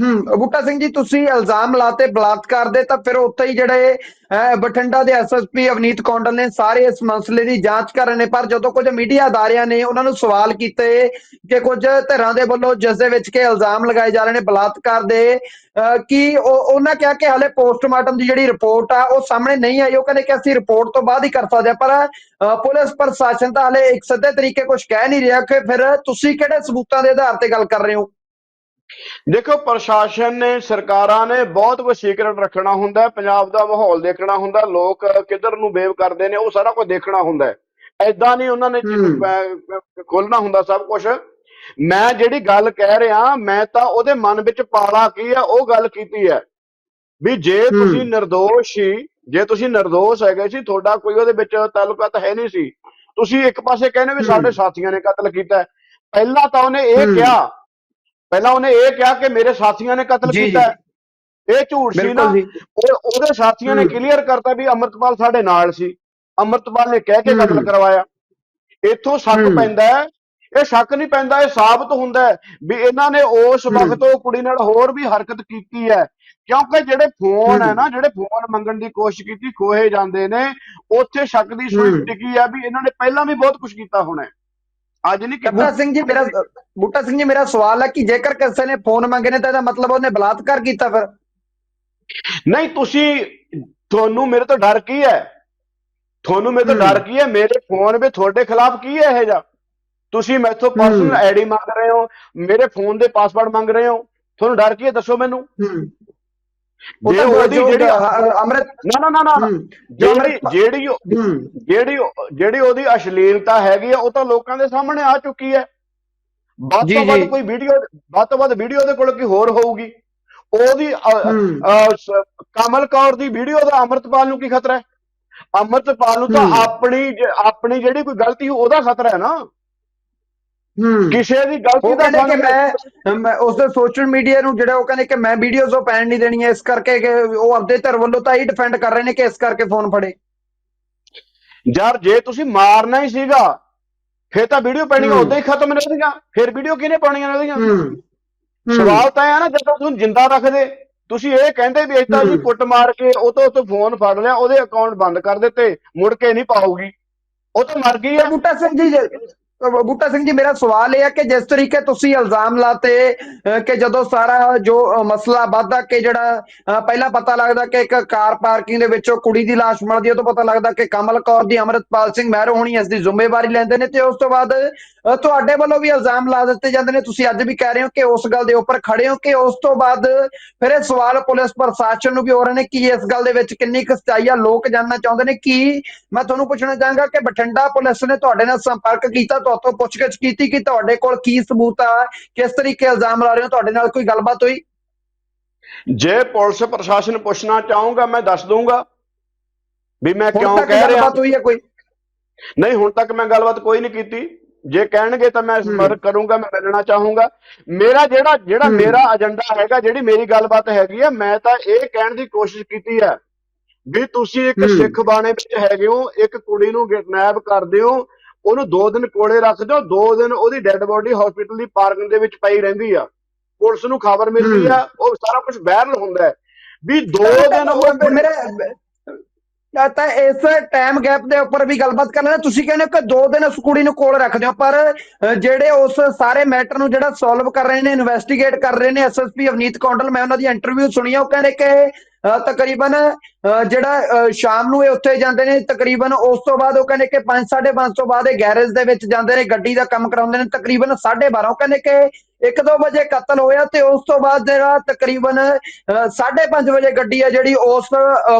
S1: ਹੂੰ ਬੂਟਾ ਸਿੰਘ ਜੀ ਤੁਸੀਂ ਇਲਜ਼ਾਮ ਲਾਤੇ ਬਲਾਤਕਾਰ ਦੇ ਤਾਂ ਫਿਰ ਉੱਥੇ ਹੀ ਜਿਹੜੇ ਅ, ਬਠਿੰਡਾ ਦੇ ਐਸਐਸਪੀ ਅਵਨੀਤ ਕੌਂਡਲ ਨੇ ਸਾਰੇ ਇਸ ਮਸਲੇ ਦੀ ਜਾਂਚ ਕਰ ਰਹੇ ਨੇ ਪਰ ਜਦੋਂ ਕੁਝ ਮੀਡੀਆ ਅਦਾਰਿਆਂ ਨੇ ਉਹਨਾਂ ਨੂੰ ਸਵਾਲ ਕੀਤੇ ਕਿ ਕੁਝ ਧਿਰਾਂ ਦੇ ਵੱਲੋਂ ਜਿਸ ਦੇ ਵਿੱਚ ਕਿ ਇਲਜ਼ਾਮ ਲਗਾਏ ਜਾ ਰਹੇ ਨੇ ਬਲਾਤਕਾਰ ਦੇ ਅ, ਕਿ ਉਹਨਾਂ ਕਿਹਾ ਕਿ ਹਾਲੇ ਪੋਸਟਮਾਰਟਮ ਦੀ ਜਿਹੜੀ ਰਿਪੋਰਟ ਆ ਉਹ ਸਾਹਮਣੇ ਨਹੀਂ ਆਈ ਉਹ ਕਹਿੰਦੇ ਕਿ ਅਸੀਂ ਰਿਪੋਰਟ ਤੋਂ ਬਾਅਦ ਹੀ ਕਰ ਸਕਦੇ ਹਾਂ ਪਰ ਪੁਲਿਸ ਪ੍ਰਸ਼ਾਸਨ ਤਾਂ ਹਾਲੇ ਇੱਕ ਸਿੱਧੇ ਤਰੀਕੇ ਕੁਝ ਕਹਿ ਨਹੀਂ ਰਿਹਾ ਕਿ ਫਿਰ ਤੁਸੀਂ ਕਿਹੜੇ ਸਬੂਤਾਂ ਦੇ ਆਧਾਰ ਤੇ ਗੱਲ ਕਰ ਰਹੇ ਹੋ?
S2: ਦੇਖੋ ਪ੍ਰਸ਼ਾਸਨ ਨੇ ਸਰਕਾਰਾਂ ਨੇ ਬਹੁਤ ਕੁਝ ਸੀਕ੍ਰੇਟ ਰੱਖਣਾ ਹੁੰਦਾ ਪੰਜਾਬ ਦਾ ਮਾਹੌਲ ਦੇਖਣਾ ਹੁੰਦਾ ਲੋਕ ਕਿੱਧਰ ਨੂੰ ਵੇਵ ਕਰਦੇ ਨੇ ਉਹ ਸਾਰਾ ਕੁਝ ਦੇਖਣਾ ਹੁੰਦਾ ਐਦਾਂ ਨਹੀਂ ਉਹਨਾਂ ਨੇ। ਖੋਲਣਾ ਹੁੰਦਾ ਸਭ ਕੁਝ ਮੈਂ ਜਿਹੜੀ ਗੱਲ ਕਹਿ ਰਿਹਾ ਮੈਂ ਤਾਂ ਉਹਦੇ ਮਨ ਵਿੱਚ ਪਾਲਾ ਕੀ ਹੈ ਉਹ ਗੱਲ ਕੀਤੀ ਹੈ ਵੀ ਜੇ। ਤੁਸੀਂ ਨਿਰਦੋਸ਼ ਸੀ ਜੇ ਤੁਸੀਂ ਨਿਰਦੋਸ਼ ਹੈਗੇ ਸੀ ਤੁਹਾਡਾ ਕੋਈ ਉਹਦੇ ਵਿੱਚ ਤਾਲੁਕਾਤ ਹੈ ਨਹੀਂ ਸੀ ਤੁਸੀਂ ਇੱਕ ਪਾਸੇ ਕਹਿੰਦੇ ਵੀ। ਸਾਡੇ ਸਾਥੀਆਂ ਨੇ ਕਤਲ ਕੀਤਾ। ਪਹਿਲਾਂ ਤਾਂ ਉਹਨੇ ਇਹ। ਕਿਹਾ ਪਹਿਲਾਂ ਉਹਨੇ ਇਹ ਕਿਹਾ ਕਿ ਮੇਰੇ ਸਾਥੀਆਂ ਨੇ ਕਤਲ ਕੀਤਾ। ਇਹ ਝੂਠ ਸੀ ਨਾ ਉਹਦੇ ਸਾਥੀਆਂ ਨੇ। ਕਲੀਅਰ ਕਰਤਾ ਵੀ ਅਮਰਤਪਾਲ ਸਾਡੇ ਨਾਲ ਸੀ ਅਮਰਤਪਾਲ ਨੇ ਕਹਿ ਕੇ। ਕਤਲ ਕਰਵਾਇਆ ਇੱਥੋਂ ਸ਼ੱਕ। ਪੈਂਦਾ ਇਹ ਸ਼ੱਕ ਨਹੀਂ ਪੈਂਦਾ ਇਹ ਸਾਬਤ ਹੁੰਦਾ ਵੀ ਇਹਨਾਂ ਨੇ ਉਸ। ਵਕਤ ਉਹ ਕੁੜੀ ਨਾਲ ਹੋਰ ਵੀ ਹਰਕਤ ਕੀਤੀ ਹੈ ਕਿਉਂਕਿ ਜਿਹੜੇ ਫੋਨ ਹੈ। ਨਾ ਜਿਹੜੇ ਫੋਨ ਮੰਗਣ ਦੀ ਕੋਸ਼ਿਸ਼ ਕੀਤੀ ਖੋਹੇ ਜਾਂਦੇ ਨੇ ਉੱਥੇ ਸ਼ੱਕ ਦੀ ਸੂਈ। ਟਿਕੀ ਹੈ ਵੀ ਇਹਨਾਂ ਨੇ ਪਹਿਲਾਂ ਵੀ ਬਹੁਤ ਕੁਝ ਕੀਤਾ ਹੋਣਾ ਹੈ। ਅੱਜ ਨਹੀਂ
S1: ਬੂਟਾ ਸਿੰਘ ਜੀ ਮੇਰਾ ਬੂਟਾ ਸਿੰਘ ਜੀ ਮੇਰਾ ਸਵਾਲ ਹੈ ਕਿ ਜੇਕਰ ਕਿਸੇ ਨੇ ਫੋਨ ਮੰਗੇ ਨੇ ਤਾਂ ਇਹਦਾ ਮਤਲਬ ਉਹਨੇ ਬਲਾਤਕਾਰ ਕੀਤਾ ਫਿਰ?
S2: ਨਹੀਂ ਤੁਸੀਂ ਤੁਹਾਨੂੰ ਮੇਰੇ ਤੋਂ ਡਰ ਕੀ ਹੈ? ਤੁਹਾਨੂੰ ਮੇਰੇ ਤੋਂ। ਡਰ ਕੀ ਹੈ? ਮੇਰੇ ਫੋਨ 'ਤੇ ਤੁਹਾਡੇ ਖਿਲਾਫ ਕੀ ਹੈ ਇਹ ਜਾ ਤੁਸੀਂ ਮੈਥੋਂ ਪਰਸਨਲ। ਆਈਡੀ ਮੰਗ ਰਹੇ ਹੋ ਮੇਰੇ ਫੋਨ ਦੇ ਪਾਸਵਰਡ ਮੰਗ ਰਹੇ ਹੋ। ਤੁਹਾਨੂੰ ਡਰ ਕੀ ਹੈ? ਦੱਸੋ ਮੈਨੂੰ। ਜੇ ਉਹਦੀ ਜਿਹੜੀ
S1: ਅਮਰਤ
S2: ਨਾ ਨਾ ਨਾ ਜਿਹੜੀ ਜਿਹੜੀ ਜਿਹੜੀ ਜਿਹੜੀ ਉਹਦੀ ਅਸ਼ਲੀਲਤਾ ਹੈਗੀ ਆ ਉਹ ਤਾਂ ਲੋਕਾਂ ਦੇ ਸਾਹਮਣੇ ਆ ਚੁੱਕੀ ਹੈ। ਵੱਧ ਤੋਂ ਵੱਧ। ਕੋਈ ਵੀਡੀਓ ਵੱਧ ਤੋਂ ਵੱਧ ਵੀਡੀਓ ਦੇ ਕੋਲ ਕੀ ਹੋਰ ਹੋਊਗੀ? ਉਹਦੀ ਕਮਲ ਕੌਰ ਦੀ ਵੀਡੀਓ ਦਾ ਅੰਮ੍ਰਿਤਪਾਲ ਨੂੰ ਕੀ ਖਤਰਾ ਹੈ? ਅੰਮ੍ਰਿਤਪਾਲ ਨੂੰ ਤਾਂ। ਆਪਣੀ ਆਪਣੀ ਜਿਹੜੀ ਕੋਈ ਗਲਤੀ ਹੋ ਉਹਦਾ ਖਤਰਾ ਹੈ ਨਾ। ਕਿਸੇ ਦੀ ਗਲਤੀ
S1: ਉਹ
S2: ਦਾ
S1: ਕਹਿੰਦੇ ਕਿ ਮੈਂ ਮੈਂ ਉਸ ਦੇ ਸੋਸ਼ਲ ਮੀਡੀਆ ਨੂੰ ਜਿਹੜਾ ਉਹ ਕਹਿੰਦੇ ਕਿ ਮੈਂ ਵੀਡੀਓਜ਼ ਉਹ ਪੈਣ ਨਹੀਂ ਦੇਣੀਆਂ ਇਸ ਕਰਕੇ ਕਿ ਉਹ ਆਪਦੇ ਧਰ ਵੱਲੋਂ ਤਾਂ ਹੀ ਡਿਫੈਂਡ ਕਰ ਰਹੇ ਨੇ ਕਿ ਇਸ ਕਰਕੇ ਫੋਨ ਫੜੇ।
S2: ਯਾਰ ਜੇ ਤੁਸੀਂ ਮਾਰਨਾ ਹੀ ਸੀਗਾ ਫਿਰ ਤਾਂ ਵੀਡੀਓ ਪੈਣੀਆਂ
S1: ਹੂੰ।
S2: ਉਦਾਂ ਹੀ ਖਤਮ ਨੇ ਉਹਦੀਆਂ ਫਿਰ ਵੀਡੀਓ ਕਿਹਨੇ ਪਾਉਣੀਆਂ ਨੇ ਉਹਦੀਆਂ
S1: ਹੂੰ।
S2: ਸਵਾਲ ਤਾਂ ਆ ਨਾ ਜਦੋਂ ਤੁਸੀਂ ਜਿੰਦਾ ਰੱਖਦੇ ਤੁਸੀਂ ਇਹ ਕਹਿੰਦੇ ਵੀ ਇਦਾਂ ਜੀ
S1: ਹੂੰ।
S2: ਕੁੱਟ ਮਾਰ ਕੇ ਉਹ ਤੋਂ ਉਹ ਤੋਂ ਫੋਨ ਫੜ ਲਿਆ ਉਹਦੇ ਅਕਾਊਂਟ ਬੰਦ ਕਰ ਦਿੱਤੇ ਮੁੜ ਕੇ ਨਹੀਂ ਪਾਉਗੀ ਉਹ ਤਾਂ ਮਰ ਗਈ ਆ।
S1: ਬੂਟਾ ਸਿੰਘ ਜੀ ਬੂਟਾ ਸਿੰਘ ਜੀ, ਮੇਰਾ ਸਵਾਲ ਇਹ ਹੈ ਕਿ ਜਿਸ ਤਰੀਕੇ ਤੁਸੀਂ ਇਲਜ਼ਾਮ ਲਾਤੇ ਕਿ ਜਦੋਂ ਸਾਰਾ ਜੋ ਮਸਲਾ ਵੱਧਦਾ ਕਿ ਜਿਹੜਾ ਪਹਿਲਾਂ ਪਤਾ ਲੱਗਦਾ ਕਿ ਇੱਕ ਕਾਰ ਪਾਰਕਿੰਗ ਦੇ ਵਿੱਚੋਂ ਕੁੜੀ ਦੀ ਲਾਸ਼ ਮਿਲਦੀ ਹੈ ਉਹ ਪਤਾ ਲੱਗਦਾ ਕਿ ਕਮਲ ਕੌਰ ਦੀ ਅਮਰਤਪਾਲ ਸਿੰਘ ਮਹਿਰੋ ਹੋਣੀ ਇਸ ਦੀ ਜ਼ਿੰਮੇਵਾਰੀ ਲੈਂਦੇ ਨੇ ਤੇ ਉਸ ਤੋਂ ਬਾਅਦ ਤੁਹਾਡੇ ਵੱਲੋਂ ਵੀ ਇਲਜ਼ਾਮ ਲਾ ਦਿੱਤੇ ਜਾਂਦੇ ਨੇ। ਤੁਸੀਂ ਅੱਜ ਵੀ ਕਹਿ ਰਹੇ ਹੋ ਕਿ ਉਸ ਗੱਲ ਦੇ ਉੱਪਰ ਖੜੇ ਹੋ ਕਿ ਉਸ ਤੋਂ ਬਾਅਦ ਫਿਰ ਇਹ ਸਵਾਲ ਪੁਲਿਸ ਪ੍ਰਸ਼ਾਸਨ ਨੂੰ ਵੀ ਹੋ ਰਹੇ ਨੇ ਕਿ ਇਸ ਗੱਲ ਦੇ ਵਿੱਚ ਕਿੰਨੀ ਕੁ ਸੱਚਾਈ ਆ। ਲੋਕ ਜਾਣਨਾ ਚਾਹੁੰਦੇ ਨੇ ਕਿ ਮੈਂ ਤੁਹਾਨੂੰ ਪੁੱਛਣਾ ਚਾਹਾਂਗਾ ਕਿ ਬਠਿੰਡਾ ਪੁਲਿਸ ਨੇ ਤੁਹਾਡੇ ਨਾਲ ਸੰਪਰਕ ਕੀਤਾ ਤੁਹਾਤੋਂ ਪੁੱਛਗਿੱਛ ਕੀਤੀ ਕਿ ਤੁਹਾਡੇ ਕੋਲ ਕੀ ਸਬੂਤ ਆ ਕਿਸ ਤਰੀਕੇ ਇਲਜ਼ਾਮ ਲਾ ਰਹੇ ਹੋ ਤੁਹਾਡੇ ਨਾਲ ਕੋਈ ਗੱਲਬਾਤ ਹੋਈ?
S2: ਜੇ ਪੁਲਿਸ ਪ੍ਰਸ਼ਾਸਨ ਪੁੱਛਣਾ ਚਾਹੂੰਗਾ ਮੈਂ ਦੱਸ ਦੂੰਗਾ ਵੀ ਮੈਂ ਕਿਉਂ ਕਹਿ ਰਿਹਾ।
S1: ਗੱਲਬਾਤ ਹੋਈ ਹੈ ਕੋਈ?
S2: ਨਹੀਂ ਹੁਣ ਤੱਕ ਮੈਂ ਗੱਲਬਾਤ ਕੋਈ ਨਹੀਂ ਕੀਤੀ। ਜੇ ਕਹਿਣਗੇ ਤਾਂ ਮੈਂ ਸੰਪਰਕ ਕਰੂੰਗਾ ਮੈਂ ਮਿਲਣਾ ਚਾਹੂੰਗਾ। ਮੇਰਾ ਜਿਹੜਾ ਜਿਹੜਾ
S1: ਹੂੰ।
S2: ਮੇਰਾ ਏਜੰਡਾ ਹੈਗਾ ਜਿਹੜੀ ਮੇਰੀ ਗੱਲਬਾਤ ਹੈਗੀ ਆ ਮੈਂ ਤਾਂ ਇਹ ਕਹਿਣ ਦੀ ਕੋਸ਼ਿਸ਼ ਕੀਤੀ ਹੈ ਵੀ ਤੁਸੀਂ ਇੱਕ
S1: ਹੂੰ।
S2: ਸਿੱਖ ਬਾਣੇ ਵਿੱਚ ਹੈਗੇ ਹੋ ਇੱਕ ਕੁੜੀ ਨੂੰ ਕਿਡਨੈਪ ਕਰਦੇ ਹੋ ਉਹਨੂੰ 2 ਦਿਨ ਕੋਲੇ ਰੱਖਦੇ ਹੋ 2 ਦਿਨ ਉਹਦੀ ਡੈੱਡ ਬੋਡੀ ਹਸਪੀਟਲ ਦੀ ਪਾਰਕਿੰਗ ਦੇ ਵਿੱਚ ਪਈ ਰਹਿੰਦੀ ਆ ਪੁਲਿਸ ਨੂੰ ਖਬਰ ਮਿਲਦੀ। ਆ ਉਹ ਸਾਰਾ ਕੁਝ ਵਾਇਰਲ ਹੁੰਦਾ ਹੈ ਵੀ 2 ਦਿਨ ਉਹ
S1: ਮੇਰੇ ਤਾਂ- ਇਸ ਟਾਈਮ ਗੈਪ ਦੇ ਉੱਪਰ ਵੀ ਗੱਲਬਾਤ ਕਰ ਲੈਣਾ ਤੁਸੀਂ ਕਹਿੰਦੇ ਹੋ ਕਿ ਦੋ ਦਿਨ ਉਸ ਕੁੜੀ ਨੂੰ ਕੋਲ ਰੱਖਦੇ ਹੋ ਪਰ ਜਿਹੜੇ ਉਸ ਸਾਰੇ ਮੈਟਰ ਨੂੰ ਜਿਹੜਾ ਸੋਲਵ ਕਰ ਰਹੇ ਨੇ ਇਨਵੈਸਟੀਗੇਟ ਕਰ ਰਹੇ ਨੇ ਐਸਐਸਪੀ ਅਵਨੀਤ ਕੌਂਡਲ ਮੈਂ ਉਹਨਾਂ ਦੀ ਇੰਟਰਵਿਊ ਸੁਣੀ ਆ ਉਹ ਕਹਿੰਦੇ ਕਿ ਤਕਰੀਬਨ ਅ, ਜਿਹੜਾ ਅ, ਸ਼ਾਮ ਨੂੰ ਇਹ ਉੱਥੇ ਜਾਂਦੇ ਨੇ ਤਕਰੀਬਨ ਉਸ ਤੋਂ ਬਾਅਦ ਉਹ ਕਹਿੰਦੇ ਕਿ 5:30 ਤੋਂ ਬਾਅਦ ਇਹ ਗੈਰੇਜ ਦੇ ਵਿੱਚ ਜਾਂਦੇ ਨੇ ਗੱਡੀ ਦਾ ਕੰਮ ਕਰਾਉਂਦੇ ਨੇ ਤਕਰੀਬਨ 12:30 ਉਹ ਕਹਿੰਦੇ ਕਿ 1-2 ਵਜੇ ਕਤਲ ਹੋਇਆ ਤੇ ਉਸ ਤੋਂ ਬਾਅਦ ਜਿਹੜਾ ਤਕਰੀਬਨ 5:30 ਵਜੇ ਗੱਡੀ ਆ ਜਿਹੜੀ ਉਸ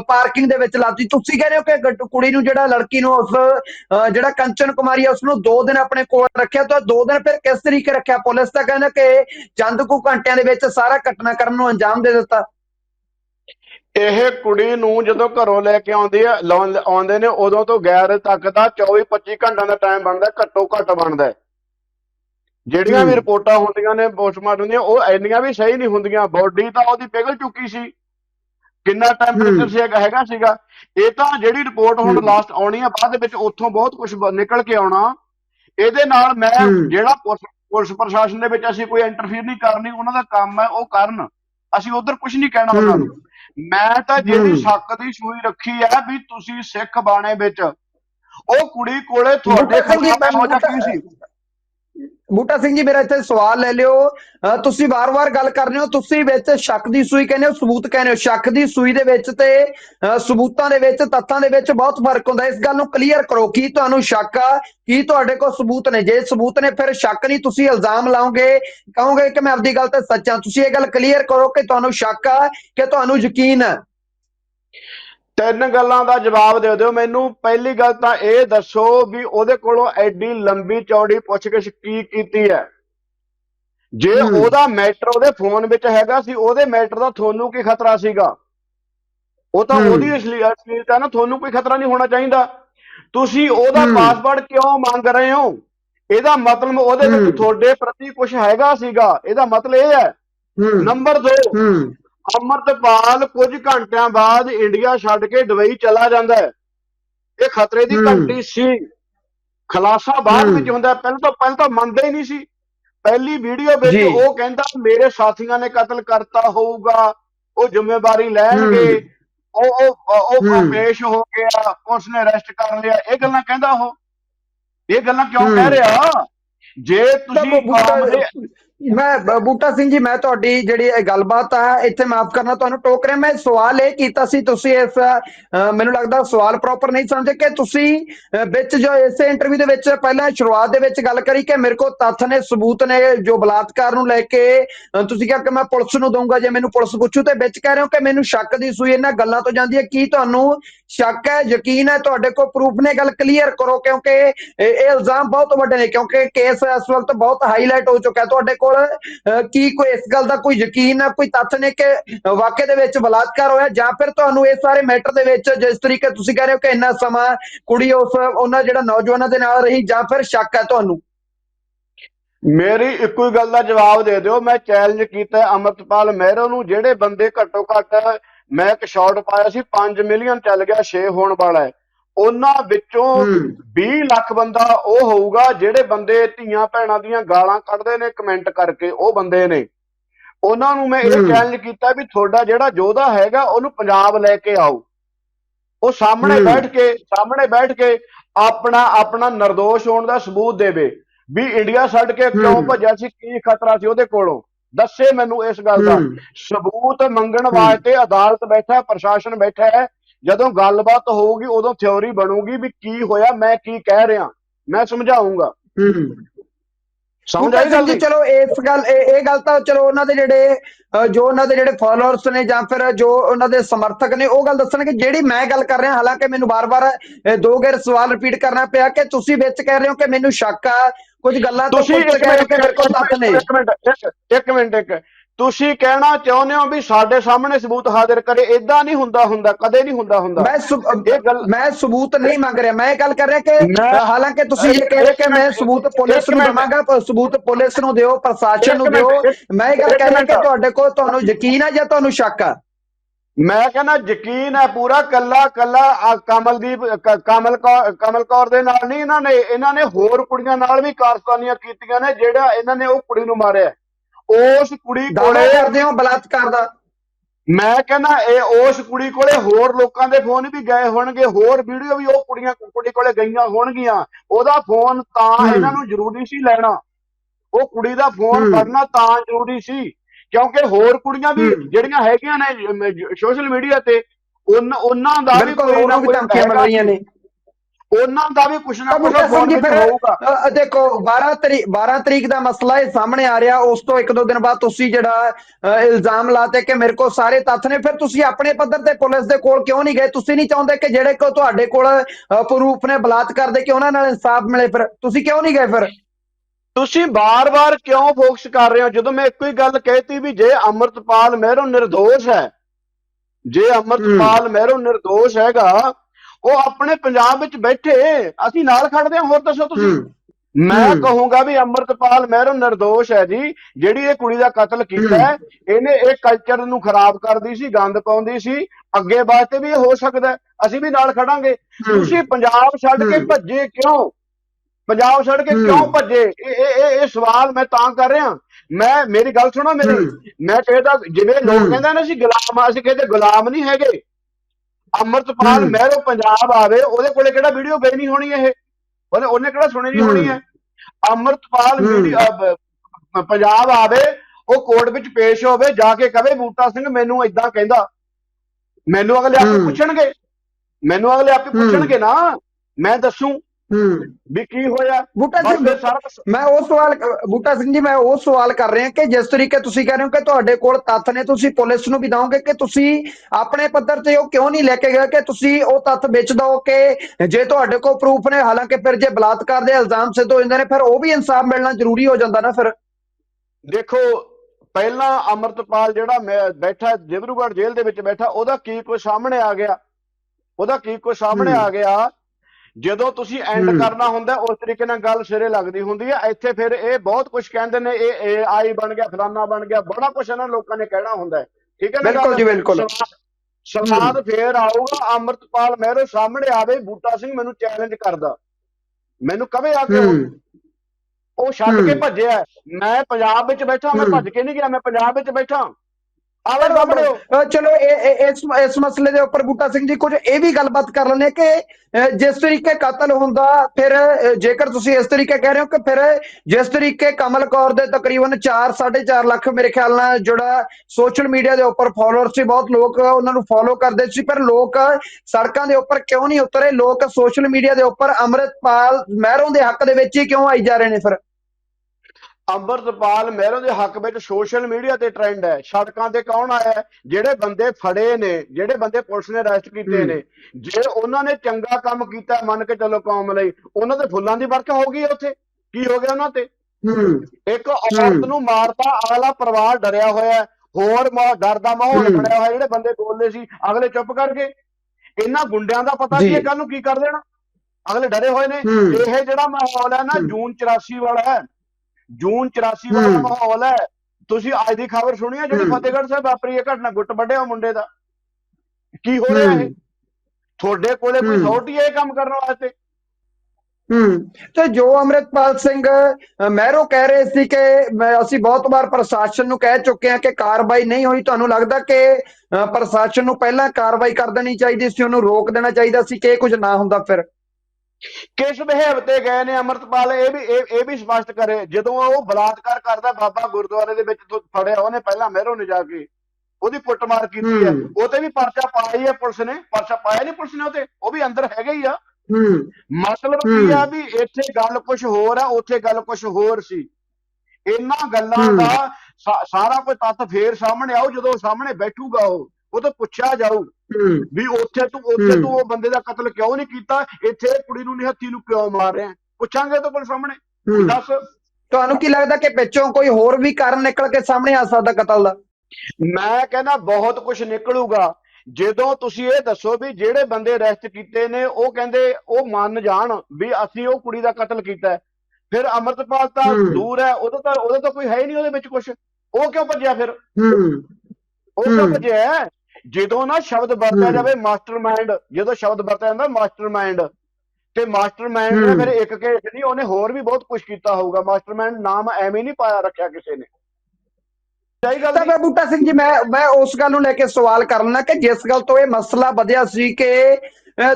S1: ਪਾਰਕਿੰਗ ਦੇ ਵਿੱਚ ਲਾਤੀ। ਤੁਸੀਂ ਕਹਿੰਦੇ ਹੋ ਕਿ ਗੱਡ- ਕੁੜੀ ਨੂੰ ਜਿਹੜਾ ਲੜਕੀ ਨੂੰ ਉਸ ਅ, ਜਿਹੜਾ ਕੰਚਨ ਕੁਮਾਰੀ ਆ ਉਸ ਨੂੰ 2 ਦਿਨ ਆਪਣੇ ਕੋਲ ਰੱਖਿਆ ਤਾਂ 2 ਦਿਨ ਫਿਰ ਕਿਸ ਤਰੀਕੇ ਰੱਖਿਆ? ਪੁਲਿਸ ਤਾਂ ਕਹਿੰਦਾ ਕਿ ਚੰਦ ਕੁ ਘੰਟਿਆਂ ਦੇ ਵਿੱਚ ਸਾਰਾ ਘਟਨਾਕ੍ਰਮ ਨੂੰ ਅੰਜਾਮ ਦੇ ਦਿੱਤਾ।
S2: ਇਹ ਕੁੜੀ ਨੂੰ ਜਦੋਂ ਘਰੋਂ ਲੈ ਕੇ ਆਉਂਦੇ ਆ ਆਉਂਦੇ ਨੇ ਉਦੋਂ ਤੋਂ ਗੈਰ ਤੱਕ ਦਾ 24 25 ਘੰਟਿਆਂ ਦਾ ਟਾਈਮ ਬਣਦਾ ਘੱਟੋ ਘੱਟ ਬਣਦਾ। ਜਿਹੜੀਆਂ ਵੀ। ਰਿਪੋਰਟਾਂ ਹੁੰਦੀਆਂ ਨੇ ਪੋਸਟਮਾਰਟਮ ਦੀਆਂ ਉਹ ਇੰਨੀਆਂ ਵੀ ਸਹੀ ਨਹੀਂ ਹੁੰਦੀਆਂ ਬੋਡੀ ਤਾਂ ਉਹਦੀ ਪਿਘਲ ਚੁੱਕੀ ਸੀ ਕਿੰਨਾ ਟੈਂਪਰੇਚਰ। ਸੀ ਹੈਗਾ ਸੀਗਾ ਇਹ ਤਾਂ ਜਿਹੜੀ ਰਿਪੋਰਟ ਹੁਣ। ਲਾਸਟ ਆਉਣੀ ਆ ਬਾਅਦ ਦੇ ਵਿੱਚ ਉੱਥੋਂ ਬਹੁਤ ਕੁਝ ਨਿਕਲ ਕੇ ਆਉਣਾ ਇਹਦੇ ਨਾਲ ਮੈਂ। ਜਿਹੜਾ ਪੁਲਿਸ ਪੁਲਿਸ ਪ੍ਰਸ਼ਾਸਨ ਦੇ ਵਿੱਚ ਅਸੀਂ ਕੋਈ ਇੰਟਰਫੀਅਰ ਨਹੀਂ ਕਰਨੀ ਉਹਨਾਂ ਦਾ ਕੰਮ ਹੈ ਉਹ ਕਰਨ ਅਸੀਂ ਉਧਰ ਕੁਝ ਨਹੀਂ ਕਹਿਣਾ ਉਹਨਾਂ ਨੂੰ ਮੈਂ ਤਾਂ ਜਿਹੜੀ
S1: ਹੂੰ।
S2: ਸ਼ੱਕ ਦੀ ਸੂਈ ਰੱਖੀ ਹੈ ਵੀ ਤੁਸੀਂ ਸਿੱਖ ਬਾਣੇ ਵਿੱਚ ਉਹ ਕੁੜੀ ਕੋਲੇ ਤੁਹਾਡੇ ਖਿਲਾਫ ਕੀ ਸੀ
S1: ਬੂਟਾ ਸਿੰਘ ਜੀ, ਮੇਰਾ ਇੱਥੇ ਸਵਾਲ ਲੈ ਲਿਓ। ਤੁਸੀਂ ਵਾਰ-ਵਾਰ ਗੱਲ ਕਰ ਰਹੇ ਹੋ, ਤੁਸੀਂ ਵਿੱਚ ਸ਼ੱਕ ਦੀ ਸੂਈ ਕਹਿੰਦੇ ਹੋ, ਸਬੂਤ ਕਹਿੰਦੇ ਹੋ। ਸ਼ੱਕ ਦੀ ਸੂਈ ਦੇ ਵਿੱਚ ਤੇ ਸਬੂਤਾਂ ਦੇ ਵਿੱਚ ਤੱਥਾਂ ਦੇ ਵਿੱਚ ਬਹੁਤ ਫ਼ਰਕ ਹੁੰਦਾ। ਇਸ ਗੱਲ ਨੂੰ ਕਲੀਅਰ ਕਰੋ, ਕੀ ਤੁਹਾਨੂੰ ਸ਼ੱਕ ਆ? ਕੀ ਤੁਹਾਡੇ ਕੋਲ ਸਬੂਤ ਨੇ? ਜੇ ਸਬੂਤ ਨੇ, ਫਿਰ ਸ਼ੱਕ ਨਹੀਂ, ਤੁਸੀਂ ਇਲਜ਼ਾਮ ਲਾਓਗੇ। ਕਹੋਗੇ ਕਿ ਮੈਂ ਆਪਦੀ ਗੱਲ ਤੇ ਸੱਚਾ ਤੁਸੀਂ ਇਹ ਗੱਲ ਕਲੀਅਰ ਕਰੋ ਕਿ ਤੁਹਾਨੂੰ ਸ਼ੱਕ ਆ, ਕਿ ਤੁਹਾਨੂੰ ਯਕੀਨ ਹੈ
S2: ਤਿੰਨ ਗੱਲਾਂ ਦਾ ਜਵਾਬ ਦੇ ਦਿਓ। ਮੈਨੂੰ ਪਹਿਲੀ ਗੱਲ ਤਾਂ ਇਹ ਦੱਸੋ ਵੀ ਉਹਦੇ ਕੋਲੋਂ ਐਡੀ ਲੰਬੀ ਚੌੜੀ ਪੁੱਛਗਿੱਛ ਕੀ ਕੀਤੀ ਹੈ? ਜੇ। ਉਹਦਾ ਮੈਟਰ ਉਹਦੇ ਫੋਨ ਵਿੱਚ ਹੈਗਾ ਸੀ ਉਹਦੇ ਮੈਟਰ ਦਾ ਤੁਹਾਨੂੰ ਕੀ ਖਤਰਾ ਸੀਗਾ? ਉਹ ਤਾਂ। ਉਹਦੀ ਅਸਲੀ ਅਸਲੀਅਤ ਹੈ ਨਾ ਤੁਹਾਨੂੰ ਕੋਈ ਖਤਰਾ ਨਹੀਂ ਹੋਣਾ ਚਾਹੀਦਾ। ਤੁਸੀਂ ਉਹਦਾ। ਪਾਸਵਰਡ ਕਿਉਂ ਮੰਗ ਰਹੇ ਹੋ? ਇਹਦਾ ਮਤਲਬ ਉਹਦੇ। ਵਿੱਚ ਤੁਹਾਡੇ ਪ੍ਰਤੀ ਕੁਝ ਹੈਗਾ ਸੀਗਾ। ਇਹਦਾ ਮਤਲਬ ਇਹ ਹੈ। ਨੰਬਰ 2
S1: ਹੂੰ।
S2: ਅਮਰਤਪਾਲ ਕੁਝ ਘੰਟਿਆਂ ਬਾਅਦ ਇੰਡੀਆ ਛੱਡ ਕੇ ਦੁਬਈ ਚਲਾ ਜਾਂਦਾ ਹੈ ਇਹ ਖਤਰੇ ਦੀ। ਘੰਟੀ ਸੀ ਖਲਾਸਾ ਬਾਅਦ। ਵਿੱਚ ਹੁੰਦਾ। ਪਹਿਲਾਂ ਤਾਂ ਪਹਿਲਾਂ ਤਾਂ ਮੰਨਦੇ ਹੀ ਨਹੀਂ ਸੀ ਪਹਿਲੀ ਵੀਡੀਓ ਵਿੱਚ। ਉਹ ਕਹਿੰਦਾ ਮੇਰੇ ਸਾਥੀਆਂ ਨੇ ਕਤਲ ਕਰਤਾ ਹੋਊਗਾ ਉਹ ਜ਼ਿੰਮੇਵਾਰੀ ਲੈਣਗੇ ਉਹ ਉਹ ਉਹ। ਪੇਸ਼ ਹੋ ਗਿਆ ਪੁਲਿਸ ਨੇ ਅਰੈਸਟ ਕਰ ਲਿਆ ਇਹ ਗੱਲਾਂ ਕਹਿੰਦਾ ਉਹ ਇਹ ਗੱਲਾਂ ਕਿਉਂ। ਕਹਿ ਰਿਹਾ ਜੇ ਤੁਸੀਂ
S1: ਬੂਟਾ
S2: ਕੌਮ ਦੇ
S1: ਮੈਂ ਬੂਟਾ ਸਿੰਘ ਜੀ ਮੈਂ ਤੁਹਾਡੀ ਜਿਹੜੀ ਇਹ ਗੱਲਬਾਤ ਆ ਇੱਥੇ ਮਾਫ ਕਰਨਾ ਤੁਹਾਨੂੰ ਟੋਕ ਰਿਹਾ। ਮੈਂ ਸਵਾਲ ਇਹ ਕੀਤਾ ਸੀ ਤੁਸੀਂ ਇਸ ਮੈਨੂੰ ਲੱਗਦਾ ਸਵਾਲ ਪ੍ਰੋਪਰ ਨਹੀਂ ਸਮਝੇ ਕਿ ਤੁਸੀਂ ਵਿੱਚ ਜੋ ਇਸੇ ਇੰਟਰਵਿਊ ਦੇ ਵਿੱਚ ਪਹਿਲਾਂ ਸ਼ੁਰੂਆਤ ਦੇ ਵਿੱਚ ਗੱਲ ਕਰੀ ਕਿ ਮੇਰੇ ਕੋਲ ਤੱਥ ਨੇ ਸਬੂਤ ਨੇ ਜੋ ਬਲਾਤਕਾਰ ਨੂੰ ਲੈ ਕੇ ਅ, ਤੁਸੀਂ ਕਿਹਾ ਕਿ ਮੈਂ ਪੁਲਿਸ ਨੂੰ ਦਊਂਗਾ ਜੇ ਮੈਨੂੰ ਪੁਲਿਸ ਪੁੱਛੂ ਤੇ ਵਿੱਚ ਕਹਿ ਰਹੇ ਹੋ ਕਿ ਮੈਨੂੰ ਸ਼ੱਕ ਦੀ ਸੂਈ ਇਹਨਾਂ ਗੱਲਾਂ ਤੋਂ ਜਾਂਦੀ ਹੈ। ਕੀ ਤੁਹਾਨੂੰ ਸ਼ੱਕ ਹੈ, ਯਕੀਨ ਹੈ, ਤੁਹਾਡੇ ਕੋਲ ਪ੍ਰੂਫ ਨੇ ਗੱਲ ਕਲੀਅਰ ਕਰੋ, ਕਿਉਂਕਿ ਇਹ ਇਲਜ਼ਾਮ ਬਹੁਤ ਵੱਡੇ ਨੇ, ਕਿਉਂਕਿ ਕੇਸ ਇਸ ਵਕਤ ਬਹੁਤ ਹਾਈਲਾਈਟ ਹੋ ਚੁੱਕਾ ਹੈ। ਤੁਹਾਡੇ ਕੋਲ ਕੀ ਕੋਈ ਇਸ ਗੱਲ ਦਾ ਕੋਈ ਯਕੀਨ ਹੈ, ਕੋਈ ਤੱਥ ਨੇ ਕਿ ਵਾਕਿਆ ਦੇ ਵਿੱਚ ਬਲਾਤਕਾਰ ਹੋਇਆ, ਜਾਂ ਫਿਰ ਤੁਹਾਨੂੰ ਇਸ ਸਾਰੇ ਮੈਟਰ ਦੇ ਵਿੱਚ ਜਿਸ ਤਰੀਕੇ ਤੁਸੀਂ ਕਹਿ ਰਹੇ ਹੋ ਕਿ ਇੰਨਾ ਸਮਾਂ ਕੁੜੀ ਉਸ, ਉਹਨਾਂ ਜਿਹੜਾ ਨੌਜਵਾਨਾਂ ਦੇ ਨਾਲ ਰਹੀ, ਜਾਂ ਫਿਰ ਸ਼ੱਕ ਹੈ ਤੁਹਾਨੂੰ?
S2: ਮੇਰੀ ਇੱਕੋ ਹੀ ਗੱਲ ਦਾ ਜਵਾਬ ਦੇ ਦਿਓ, ਮੈਂ ਚੈਲੰਜ ਕੀਤਾ ਹੈ ਅਮਰਤਪਾਲ ਮਹਿਰੋ ਨੂੰ, ਜਿਹੜੇ ਬੰਦੇ ਘੱਟੋ ਘੱਟ ਮੈਂ ਇੱਕ ਸ਼ਾਟ ਪਾਇਆ ਸੀ 5 ਮਿਲੀਅਨ ਚੱਲ ਗਿਆ 6 ਹੋਣ ਵਾਲਾ ਹੈ ਉਹਨਾਂ ਵਿੱਚੋਂ
S1: ਹੂੰ।
S2: 20 ਲੱਖ ਬੰਦਾ ਉਹ ਹੋਊਗਾ ਜਿਹੜੇ ਬੰਦੇ ਧੀਆਂ ਭੈਣਾਂ ਦੀਆਂ ਗਾਲਾਂ ਕੱਢਦੇ ਨੇ ਕਮੈਂਟ ਕਰਕੇ ਉਹ ਬੰਦੇ ਨੇ ਉਹਨਾਂ ਨੂੰ ਮੈਂ ਇਹ। ਚੈਲੰਜ ਕੀਤਾ ਵੀ ਤੁਹਾਡਾ ਜਿਹੜਾ ਯੋਧਾ ਹੈਗਾ ਉਹਨੂੰ ਪੰਜਾਬ ਲੈ ਕੇ ਆਓ ਉਹ ਸਾਹਮਣੇ। ਬੈਠ ਕੇ ਸਾਹਮਣੇ ਬੈਠ ਕੇ ਆਪਣਾ ਆਪਣਾ નિર્ਦੋਸ਼ ਹੋਣ ਦਾ ਸਬੂਤ ਦੇਵੇ ਵੀ ਇੰਡੀਆ ਛੱਡ ਕੇ ਕਿਉਂ। ਭੱਜਿਆ ਸੀ ਕੀ ਖਤਰਾ ਸੀ ਉਹਦੇ ਕੋਲੋਂ ਦੱਸੇ ਮੈਨੂੰ ਇਸ ਗੱਲ ਦਾ। ਸਬੂਤ ਮੰਗਣ ਵਾਸਤੇ ਅਦਾਲਤ ਬੈਠਾ ਪ੍ਰਸ਼ਾਸਨ ਬੈਠਾ ਹੈ। ਜਦੋਂ ਗੱਲਬਾਤ ਹੋਊਗੀ ਉਦੋਂ ਥਿਉਰੀ ਬਣੂਗੀ ਵੀ ਕੀ ਹੋਇਆ ਮੈਂ ਕੀ ਕਹਿ ਰਿਹਾ। ਮੈਂ ਸਮਝਾਉਂਗਾ ਸਮਝ ਆਈ ਗੱਲ?
S1: ਚਲੋ ਇਸ ਗੱਲ ਇਹ ਗੱਲ ਤਾਂ ਚਲੋ ਉਹਨਾਂ ਦੇ ਜਿਹੜੇ ਜੋ ਉਹਨਾਂ ਦੇ ਜਿਹੜੇ ਫਾਲੋਅਰਸ ਨੇ ਜਾਂ ਫਿਰ ਜੋ ਉਹਨਾਂ ਦੇ ਸਮਰਥਕ ਨੇ ਉਹ ਗੱਲ ਦੱਸਣਗੇ। ਜਿਹੜੀ ਮੈਂ ਗੱਲ ਕਰ ਰਿਹਾ ਹਾਲਾਂਕਿ ਮੈਨੂੰ ਬਾਰ-ਬਾਰ ਦੋ ਗੇਰ ਸਵਾਲ ਰਿਪੀਟ ਕਰਨਾ ਪਿਆ ਕਿ ਤੁਸੀਂ ਵਿੱਚ ਕਹਿ ਰਹੇ ਹੋ ਕਿ ਮੈਨੂੰ ਸ਼ੱਕ ਆ ਕੁਝ ਗੱਲਾਂ ਤੋਂ
S2: ਤੁਸੀਂ ਇੱਕ ਮਿੰਟ
S1: ਮੇਰੇ ਕੋਲ ਤੱਥ ਨੇ
S2: ਇੱਕ ਮਿੰਟ ਇੱਕ- ਮਿੰਟ ਇੱਕ ਤੁਸੀਂ ਕਹਿਣਾ ਚਾਹੁੰਦੇ ਹੋ ਵੀ ਸਾਡੇ ਸਾਹਮਣੇ ਸਬੂਤ ਹਾਜ਼ਰ ਕਰੇ ਇਦਾਂ ਨਹੀਂ ਹੁੰਦਾ ਹੁੰਦਾ ਕਦੇ ਨਹੀਂ ਹੁੰਦਾ ਹੁੰਦਾ
S1: ਮੈਂ
S2: ਇਹ ਗੱਲ
S1: ਮੈਂ ਸਬੂਤ ਨਹੀਂ ਮੰਗ ਰਿਹਾ ਮੈਂ ਇਹ ਗੱਲ ਕਰ ਰਿਹਾ ਕਿ ਹਾਲਾਂਕਿ ਤੁਸੀਂ ਇਹ ਕਹਿ ਰਹੇ ਕਿ ਮੈਂ ਸਬੂਤ ਪੁਲਿਸ ਨੂੰ। ਦਵਾਂਗਾ ਪਰ ਸਬੂਤ ਪੁਲਿਸ ਨੂੰ ਦਿਓ ਪ੍ਰਸ਼ਾਸਨ ਨੂੰ ਦਿਓ ਮੈਂ ਇਹ ਗੱਲ ਕਹਿ ਰਿਹਾ ਕਿ। ਤੁਹਾਡੇ ਕੋਲ ਤੁਹਾਨੂੰ ਯਕੀਨ ਹੈ ਜਾਂ ਤੁਹਾਨੂੰ ਸ਼ੱਕ ਆ
S2: ਮੈਂ ਕਹਿੰਦਾ ਯਕੀਨ ਹੈ ਪੂਰਾ ਕੱਲਾ ਕੱਲਾ ਕਮਲਦੀਪ ਕਮਲ ਕਮਲ ਕੌਰ ਦੇ ਨਾਲ ਨਹੀਂ ਇਹਨਾਂ ਨੇ ਇਹਨਾਂ ਨੇ ਹੋਰ ਕੁੜੀਆਂ ਨਾਲ ਵੀ ਕਾਰਸਤਾਨੀਆਂ ਕੀਤੀਆਂ ਨੇ ਜਿਹੜਾ ਇਹਨਾਂ ਨੇ ਉਹ ਕੁੜੀ ਨੂੰ ਮਾਰਿਆ। ਉਸ ਕੁੜੀ ਕੋਲੇ
S1: ਕਰਦੇ ਹੋ ਬਲਾਤਕਾਰ ਦਾ?
S2: ਮੈਂ ਕਹਿੰਦਾ ਇਹ ਉਸ ਕੁੜੀ ਕੋਲੇ ਹੋਰ ਲੋਕਾਂ ਦੇ ਫੋਨ ਵੀ ਗਏ ਹੋਣਗੇ ਹੋਰ ਵੀਡੀਓ ਵੀ ਉਹ ਕੁੜੀਆਂ ਕੁੜੀ ਕੋਲੇ ਗਈਆਂ ਹੋਣਗੀਆਂ। ਉਹਦਾ ਫੋਨ ਤਾਂ। ਇਹਨਾਂ ਨੂੰ ਜ਼ਰੂਰੀ ਸੀ ਲੈਣਾ। ਉਹ ਕੁੜੀ ਦਾ ਫੋਨ। ਫੜਨਾ ਤਾਂ ਜ਼ਰੂਰੀ ਸੀ। ਕਿਉਂਕਿ ਹੋਰ ਕੁੜੀਆਂ ਵੀ। ਜਿਹੜੀਆਂ ਹੈਗੀਆਂ ਨੇ ਸੋਸ਼ਲ ਮੀਡੀਆ ਤੇ ਉਹਨਾਂ ਦਾ ਵੀ ਕੋਈ ਨਾ ਕੋਈ
S1: ਧਮਕੀਆਂ ਮਿਲ ਰਹੀਆਂ ਨੇ।
S2: ਉਹਨਾਂ ਦਾ ਵੀ ਕੁਛ ਨਾ
S1: ਫਿਰ
S2: ਹੋਊਗਾ।
S1: ਦੇਖੋ 12 ਤਰੀਕ 12 ਤਰੀਕ ਦਾ ਮਸਲਾ ਇਹ ਸਾਹਮਣੇ ਆ ਰਿਹਾ ਉਸ ਤੋਂ ਇੱਕ ਦੋ ਦਿਨ ਬਾਅਦ ਤੁਸੀਂ ਜਿਹੜਾ ਇਲਜ਼ਾਮ ਲਾਤੇ ਕਿ ਮੇਰੇ ਕੋਲ ਸਾਰੇ ਤੱਥ ਨੇ ਫਿਰ ਤੁਸੀਂ ਆਪਣੇ ਪੱਧਰ ਤੇ ਪੁਲਿਸ ਦੇ ਕੋਲ ਕਿਉਂ ਨਹੀਂ ਗਏ? ਤੁਸੀਂ ਨਹੀਂ ਚਾਹੁੰਦੇ ਕਿ ਜਿਹੜੇ ਕੋ ਤੁਹਾਡੇ ਕੋਲ ਪ੍ਰੂਫ ਨੇ ਬਲਾਤਕਾਰ ਦੇ ਕਿ ਉਹਨਾਂ ਨਾਲ ਇਨਸਾਫ ਮਿਲੇ ਫਿਰ? ਤੁਸੀਂ ਕਿਉਂ ਨਹੀਂ ਗਏ ਫਿਰ?
S2: ਤੁਸੀਂ ਬਾਰ-ਬਾਰ ਕਿਉਂ ਫੋਕਸ ਕਰ ਰਹੇ ਹੋ ਜਦੋਂ ਮੈਂ ਇੱਕੋ ਹੀ ਗੱਲ ਕਹਿਤੀ ਵੀ ਜੇ ਅਮਰਤਪਾਲ ਮਹਿਰੋ ਨਿਰਦੋਸ਼ ਹੈ ਜੇ ਅਮਰਤਪਾਲ ਮਹਿਰੋ ਨਿਰਦੋਸ਼ ਹੈਗਾ ਉਹ ਆਪਣੇ ਪੰਜਾਬ ਵਿੱਚ ਬੈਠੇ ਅਸੀਂ ਨਾਲ ਖੜਦੇ ਹਾਂ ਹੋਰ ਦੱਸੋ ਤੁਸੀਂ ਮੈਂ। ਕਹੂੰਗਾ ਵੀ ਅਮਰਤਪਾਲ ਮਹਿਰੋ ਨਿਰਦੋਸ਼ ਹੈ ਜੀ ਜਿਹੜੀ ਇਹ ਕੁੜੀ ਦਾ ਕਤਲ ਕੀਤਾ ਹੈ ਇਹਨੇ ਇਹ ਕਲਚਰ ਨੂੰ ਖਰਾਬ ਕਰਦੀ ਸੀ ਗੰਦ ਪਾਉਂਦੀ ਸੀ ਅੱਗੇ ਵਾਸਤੇ ਵੀ ਇਹ ਹੋ ਸਕਦਾ। ਅਸੀਂ ਵੀ ਨਾਲ ਖੜਾਂਗੇ। ਤੁਸੀਂ ਪੰਜਾਬ ਛੱਡ ਕੇ। ਭੱਜੇ ਕਿਉਂ ਪੰਜਾਬ ਛੱਡ ਕੇ। ਕਿਉਂ ਭੱਜੇ ਇਹ ਇਹ ਇਹ- ਸਵਾਲ ਮੈਂ ਤਾਂ ਕਰ ਰਿਹਾ ਮੈਂ ਮੇਰੀ ਗੱਲ ਸੁਣੋ ਮੇਰੀ। ਮੈਂ ਕਹਿੰਦਾ ਜਿਵੇਂ ਲੋਕ। ਕਹਿੰਦੇ ਨੇ ਅਸੀਂ ਗੁਲਾਮ ਆ ਅਸੀਂ ਕਹਿੰਦੇ ਗੁਲਾਮ ਨਹੀਂ ਹੈਗੇ ਅਮਰਤਪਾਲ। ਮਹਿਰੋ ਪੰਜਾਬ ਆਵੇ ਉਹਦੇ ਕੋਲੇ ਕਿਹੜਾ ਵੀਡੀਓ ਗਈ ਨਹੀਂ ਹੋਣੀ ਇਹ ਉਹਨੇ ਉਹਨੇ ਕਿਹੜਾ ਸੁਣੀ ਨਹੀਂ ਹੋਣੀ ਹੈ ਅਮਰਤਪਾਲ ਪੰਜਾਬ ਆਵੇ ਉਹ ਕੋਰਟ ਵਿੱਚ ਪੇਸ਼ ਹੋਵੇ ਜਾ ਕੇ ਕਵੇ ਬੂਟਾ ਸਿੰਘ ਮੈਨੂੰ ਇਦਾਂ ਕਹਿੰਦਾ ਮੈਨੂੰ ਅਗਲੇ ਆਪੇ। ਪੁੱਛਣਗੇ ਮੈਨੂੰ ਅਗਲੇ ਆਪੇ। ਪੁੱਛਣਗੇ ਨਾ ਮੈਂ ਦੱਸੂ ਵੀ ਕੀ ਹੋਇਆ?
S1: ਬੂਟਾ ਸਿੰਘ ਮੈਂ ਉਹ ਸਵਾਲ ਬੂਟਾ ਸਿੰਘ ਜੀ ਮੈਂ ਉਹ ਸਵਾਲ ਕਰ ਰਿਹਾ ਕਿ ਜਿਸ ਤਰੀਕੇ ਤੁਸੀਂ ਕਹਿ ਰਹੇ ਹੋ ਕਿ ਤੁਹਾਡੇ ਕੋਲ ਤੱਥ ਨੇ ਤੁਸੀਂ ਪੁਲਿਸ ਨੂੰ ਵੀ ਦਵੋਗੇ ਕਿ ਤੁਸੀਂ ਆਪਣੇ ਪੱਧਰ ਤੇ ਉਹ ਕਿਉਂ ਨਹੀਂ ਲੈ ਕੇ ਗਏ ਕਿ ਤੁਸੀਂ ਉਹ ਤੱਥ ਵਿੱਚ ਦਿਓ ਕਿ ਜੇ ਤੁਹਾਡੇ ਕੋਲ ਪ੍ਰੂਫ ਨੇ ਹਾਲਾਂਕਿ ਫਿਰ ਜੇ ਬਲਾਤਕਾਰ ਦੇ ਇਲਜ਼ਾਮ ਸਿੱਧ ਹੋ ਜਾਂਦੇ ਨੇ ਫਿਰ ਉਹ ਵੀ ਇਨਸਾਫ ਮਿਲਣਾ ਜ਼ਰੂਰੀ ਹੋ ਜਾਂਦਾ ਨਾ ਫਿਰ।
S2: ਦੇਖੋ ਪਹਿਲਾਂ ਅਮਰਤਪਾਲ ਜਿਹੜਾ ਮੈਂ ਬੈਠਾ ਡਿਬਰੂਗੜ੍ਹ ਜੇਲ੍ਹ ਦੇ ਵਿੱਚ ਬੈਠਾ ਉਹਦਾ ਕੀ ਕੁਝ ਸਾਹਮਣੇ ਆ ਗਿਆ? ਉਹਦਾ ਕੀ ਕੁਝ ਸਾਹਮਣੇ। ਆ ਗਿਆ ਜਦੋਂ ਤੁਸੀਂ ਐਂਡ। ਕਰਨਾ ਹੁੰਦਾ ਉਸ ਤਰੀਕੇ ਨਾਲ ਗੱਲ ਸਿਰੇ ਲੱਗਦੀ ਹੁੰਦੀ ਹੈ ਇੱਥੇ ਫਿਰ ਇਹ ਬਹੁਤ ਕੁਝ ਕਹਿੰਦੇ ਨੇ ਇਹ ਏਆਈ ਬਣ ਗਿਆ ਫਲਾਨਾ ਬਣ ਗਿਆ ਬੜਾ ਕੁਝ ਇਹਨਾਂ ਲੋਕਾਂ ਨੇ ਕਹਿਣਾ ਹੁੰਦਾ ਠੀਕ ਹੈ ਨਾ
S1: ਬਿਲਕੁਲ? ਜੀ, ਬਿਲਕੁਲ।
S2: ਸਵਾਦ ਫੇਰ ਆਊਗਾ ਅਮਰਤਪਾਲ ਮਹਿਰੋ ਸਾਹਮਣੇ ਆਵੇ ਬੂਟਾ ਸਿੰਘ ਮੈਨੂੰ ਚੈਲੰਜ ਕਰਦਾ ਮੈਨੂੰ ਕਵੇ ਆ ਕੇ ਉਹ- ਛੱਡ ਕੇ। ਭੱਜਿਆ। ਮੈਂ ਪੰਜਾਬ ਵਿੱਚ ਬੈਠਾ ਮੈਂ। ਭੱਜ ਕੇ ਨਹੀਂ ਗਿਆ ਮੈਂ ਪੰਜਾਬ ਵਿੱਚ ਬੈਠਾ ਆਵੇ ਸਾਹਮਣੇ
S1: ਚਲੋ, ਇਹ ਇਸ ਇਸ ਮਸਲੇ ਦੇ ਉੱਪਰ ਬੂਟਾ ਸਿੰਘ ਜੀ ਕੁਝ ਇਹ ਵੀ ਗੱਲਬਾਤ ਕਰ ਲੈਂਦੇ ਕਿ ਜਿਸ ਤਰੀਕੇ ਕਤਲ ਹੁੰਦਾ, ਫਿਰ ਜੇਕਰ ਤੁਸੀਂ ਇਸ ਤਰੀਕੇ ਕਹਿ ਰਹੇ ਹੋ ਕਿ ਫਿਰ, ਜਿਸ ਤਰੀਕੇ ਕਮਲ ਕੌਰ ਦੇ ਤਕਰੀਬਨ 4 4.5 ਲੱਖ ਮੇਰੇ ਖਿਆਲ ਨਾਲ ਜਿਹੜਾ ਸੋਸ਼ਲ ਮੀਡੀਆ ਦੇ ਉੱਪਰ ਫਾਲੋਅਰ ਸੀ, ਬਹੁਤ ਲੋਕ ਉਹਨਾਂ ਨੂੰ ਫੋਲੋ ਕਰਦੇ ਸੀ, ਪਰ ਲੋਕ ਸੜਕਾਂ ਦੇ ਉੱਪਰ ਕਿਉਂ ਨਹੀਂ ਉਤਰੇ? ਲੋਕ ਸੋਸ਼ਲ ਮੀਡੀਆ ਦੇ ਉੱਪਰ ਅੰਮ੍ਰਿਤਪਾਲ ਮਹਿਰੋਂ ਦੇ ਹੱਕ ਦੇ ਵਿੱਚ ਹੀ ਕਿਉਂ ਆਈ ਜਾ ਰਹੇ ਨੇ ਫਿਰ?
S2: ਅੰਮ੍ਰਿਤਪਾਲ ਮਹਿਰੋਂ ਦੇ ਹੱਕ ਵਿੱਚ ਸੋਸ਼ਲ ਮੀਡੀਆ ਤੇ ਟ੍ਰੈਂਡ ਹੈ। ਸੜਕਾਂ ਤੇ ਕੌਣ ਆਇਆ? ਜਿਹੜੇ ਬੰਦੇ ਫੜੇ ਨੇ ਜਿਹੜੇ ਬੰਦੇ ਪੁਲਿਸ ਨੇ ਅਰੈਸਟ ਕੀਤੇ। ਨੇ ਜੇ ਉਹਨਾਂ ਨੇ ਚੰਗਾ ਕੰਮ ਕੀਤਾ ਮੰਨ ਕੇ ਚੱਲੋ ਕੌਮ ਲਈ ਉਹਨਾਂ ਦੇ ਫੁੱਲਾਂ ਦੀ ਵਰਖਾ ਹੋ ਗਈ ਉੱਥੇ? ਕੀ ਹੋ ਗਿਆ ਉਹਨਾਂ ਤੇ? ਇੱਕ ਔਰਤ ਨੂੰ ਮਾਰਤਾ ਅਗਲਾ ਪਰਿਵਾਰ ਡਰਿਆ ਹੋਇਆ ਹੋਰ ਡਰ ਦਾ ਮਾਹੌਲ। ਬਣਿਆ ਹੋਇਆ ਜਿਹੜੇ ਬੰਦੇ ਬੋਲਦੇ ਸੀ ਅਗਲੇ ਚੁੱਪ ਕਰ ਗਏ। ਇਹਨਾਂ ਗੁੰਡਿਆਂ ਦਾ ਪਤਾ ਇਹ ਕੱਲ ਨੂੰ ਕੀ ਕਰ ਦੇਣਾ? ਅਗਲੇ ਡਰੇ ਹੋਏ ਨੇ। ਇਹ ਜਿਹੜਾ ਮਾਹੌਲ ਹੈ ਨਾ। ਜੂਨ 84 ਵਾਲਾ ਹੈ। ਜੂਨ 84 ਵਾਲਾ
S1: ਹੂੰ।
S2: ਮਾਹੌਲ ਹੈ ਤੁਸੀਂ ਅੱਜ ਦੀ ਖਬਰ ਸੁਣੀ ਹੈ ਜਿਹੜੀ। ਫਤਿਹਗੜ੍ਹ ਸਾਹਿਬ ਵਾਪਰੀ ਇਹ ਘਟਨਾ ਗੁੱਟ ਵੱਢਿਆ ਮੁੰਡੇ ਦਾ ਕੀ ਹੋ ਰਿਹਾ
S1: ਹੂੰ।
S2: ਤੁਹਾਡੇ ਕੋਲੇ ਕੋਈ। ਅਥਾਰਟੀ ਹੈ ਇਹ ਕੰਮ ਕਰਨ ਵਾਸਤੇ
S1: ਹੂੰ ਤੇ ਜੋ ਅਮਰਿਤਪਾਲ ਸਿੰਘ ਮਹਿਰੋ ਕਹਿ ਰਹੇ ਸੀ ਕਿ ਅਸੀਂ ਬਹੁਤ ਵਾਰ ਪ੍ਰਸ਼ਾਸਨ ਨੂੰ ਕਹਿ ਚੁੱਕੇ ਹਾਂ ਕਿ ਕਾਰਵਾਈ ਨਹੀਂ ਹੋਈ ਤੁਹਾਨੂੰ ਲੱਗਦਾ ਕਿ ਪ੍ਰਸ਼ਾਸਨ ਨੂੰ ਪਹਿਲਾਂ ਕਾਰਵਾਈ ਕਰ ਦੇਣੀ ਚਾਹੀਦੀ ਸੀ ਉਹਨੂੰ ਰੋਕ ਦੇਣਾ ਚਾਹੀਦਾ ਸੀ ਕਿ ਇਹ ਕੁਝ ਨਾ ਹੁੰਦਾ ਫਿਰ
S2: ਕਿਸ ਬਿਹੇਵ ਤੇ ਗਏ ਨੇ ਅਮਰਤਪਾਲ? ਇਹ ਵੀ ਇਹ ਵੀ ਸਪਸ਼ਟ ਕਰੇ। ਜਦੋਂ ਉਹ ਬਲਾਤਕਾਰ ਕਰਦਾ ਬਾਬਾ ਗੁਰਦੁਆਰੇ ਦੇ ਵਿੱਚ ਤੋਂ ਫੜਿਆ ਉਹਨੇ ਪਹਿਲਾਂ ਮਹਿਰੋਂ ਨੇ ਜਾ ਕੇ ਉਹਦੀ ਕੁੱਟਮਾਰ ਕੀਤੀ ਹੈ। ਉਹ ਤੇ ਵੀ ਪਰਚਾ ਪਾਇਆ ਹੀ ਪੁਲਿਸ ਨੇ। ਪਰਚਾ ਪਾਇਆ ਨਹੀਂ ਪੁਲਿਸ ਨੇ ਉਹ ਤੇ। ਉਹ ਵੀ ਅੰਦਰ ਹੈਗੇ ਹੀ ਆ।
S1: ਹੂੰ।
S2: ਮਤਲਬ ਕੀ ਆ ਵੀ ਇੱਥੇ ਗੱਲ ਕੁਝ ਹੋਰ ਆ ਉੱਥੇ ਗੱਲ ਕੁਝ ਹੋਰ ਸੀ। ਇਹਨਾਂ ਗੱਲਾਂ। ਦਾ ਸਾਰਾ ਕੁਝ ਤੱਥ ਫੇਰ ਸਾਹਮਣੇ ਆਉ ਜਦੋਂ ਸਾਹਮਣੇ ਬੈਠੂਗਾ ਉਹ ਉਹ ਤੋਂ ਪੁੱਛਿਆ ਜਾਊ। ਵੀ ਉੱਥੇ ਤੂੰ ਉੱਥੇ। ਤੂੰ ਉਹ ਬੰਦੇ ਦਾ ਕਤਲ ਕਿਉਂ ਨਹੀਂ ਕੀਤਾ? ਇੱਥੇ ਕੁੜੀ ਨੂੰ ਨਿਹੱਥੀ ਨੂੰ ਕਿਉਂ ਮਾਰ ਰਿਹਾ? ਪੁੱਛਾਂਗੇ ਤਾਂ ਕੋਲ ਸਾਹਮਣੇ। ਦੱਸ।
S1: ਤੁਹਾਨੂੰ ਕੀ ਲੱਗਦਾ ਕਿ ਪਿੱਛੋਂ ਕੋਈ ਹੋਰ ਵੀ ਕਾਰਨ ਨਿਕਲ ਕੇ ਸਾਹਮਣੇ ਆ ਸਕਦਾ ਕਤਲ ਦਾ?
S2: ਮੈਂ ਕਹਿੰਦਾ ਬਹੁਤ ਕੁਝ ਨਿਕਲੂਗਾ। ਜਦੋਂ ਤੁਸੀਂ ਇਹ ਦੱਸੋ ਵੀ ਜਿਹੜੇ ਬੰਦੇ ਅਰੈਸਟ ਕੀਤੇ ਨੇ ਉਹ ਕਹਿੰਦੇ ਉਹ ਮੰਨ ਜਾਣ ਵੀ ਅਸੀਂ ਉਹ ਕੁੜੀ ਦਾ ਕਤਲ ਕੀਤਾ। ਫਿਰ ਅਮਰਤਪਾਲ ਤਾਂ। ਦੂਰ ਹੈ ਉਹਦਾ ਤਾਂ ਉਹਦਾ ਤਾਂ ਕੋਈ ਹੈ ਹੀ ਨਹੀਂ ਉਹਦੇ ਵਿੱਚ ਕੁਝ ਉਹ ਕਿਉਂ ਭੱਜਿਆ ਫਿਰ? ਉਹ ਕਿਉਂ। ਭੱਜਿਆ? ਜਦੋਂ ਨਾ ਸ਼ਬਦ ਵਰਤਿਆ। ਜਾਵੇ ਮਾਸਟਰਮਾਈਂਡ ਜਦੋਂ ਸ਼ਬਦ ਵਰਤਿਆ ਜਾਂਦਾ ਮਾਸਟਰਮਾਈਂਡ ਤੇ ਮਾਸਟਰਮਾਈਂਡ ਨੇ। ਫਿਰ ਇੱਕ ਕੇਸ ਨਹੀਂ ਉਹਨੇ ਹੋਰ ਵੀ ਬਹੁਤ ਕੁਝ ਕੀਤਾ ਹੋਊਗਾ ਮਾਸਟਰਮਾਈਂਡ ਨਾਮ ਐਵੇਂ ਨਹੀਂ ਪਾਇਆ ਰੱਖਿਆ ਕਿਸੇ ਨੇ ਸਹੀ ਗੱਲ
S1: ਤਾਂ ਮੈਂ ਬੂਟਾ ਸਿੰਘ ਜੀ ਮੈਂ ਮੈਂ ਉਸ ਗੱਲ ਨੂੰ ਲੈ ਕੇ ਸਵਾਲ ਕਰਨਾ ਕਿ ਜਿਸ ਗੱਲ ਤੋਂ ਇਹ ਮਸਲਾ ਵਧਿਆ ਸੀ ਕਿ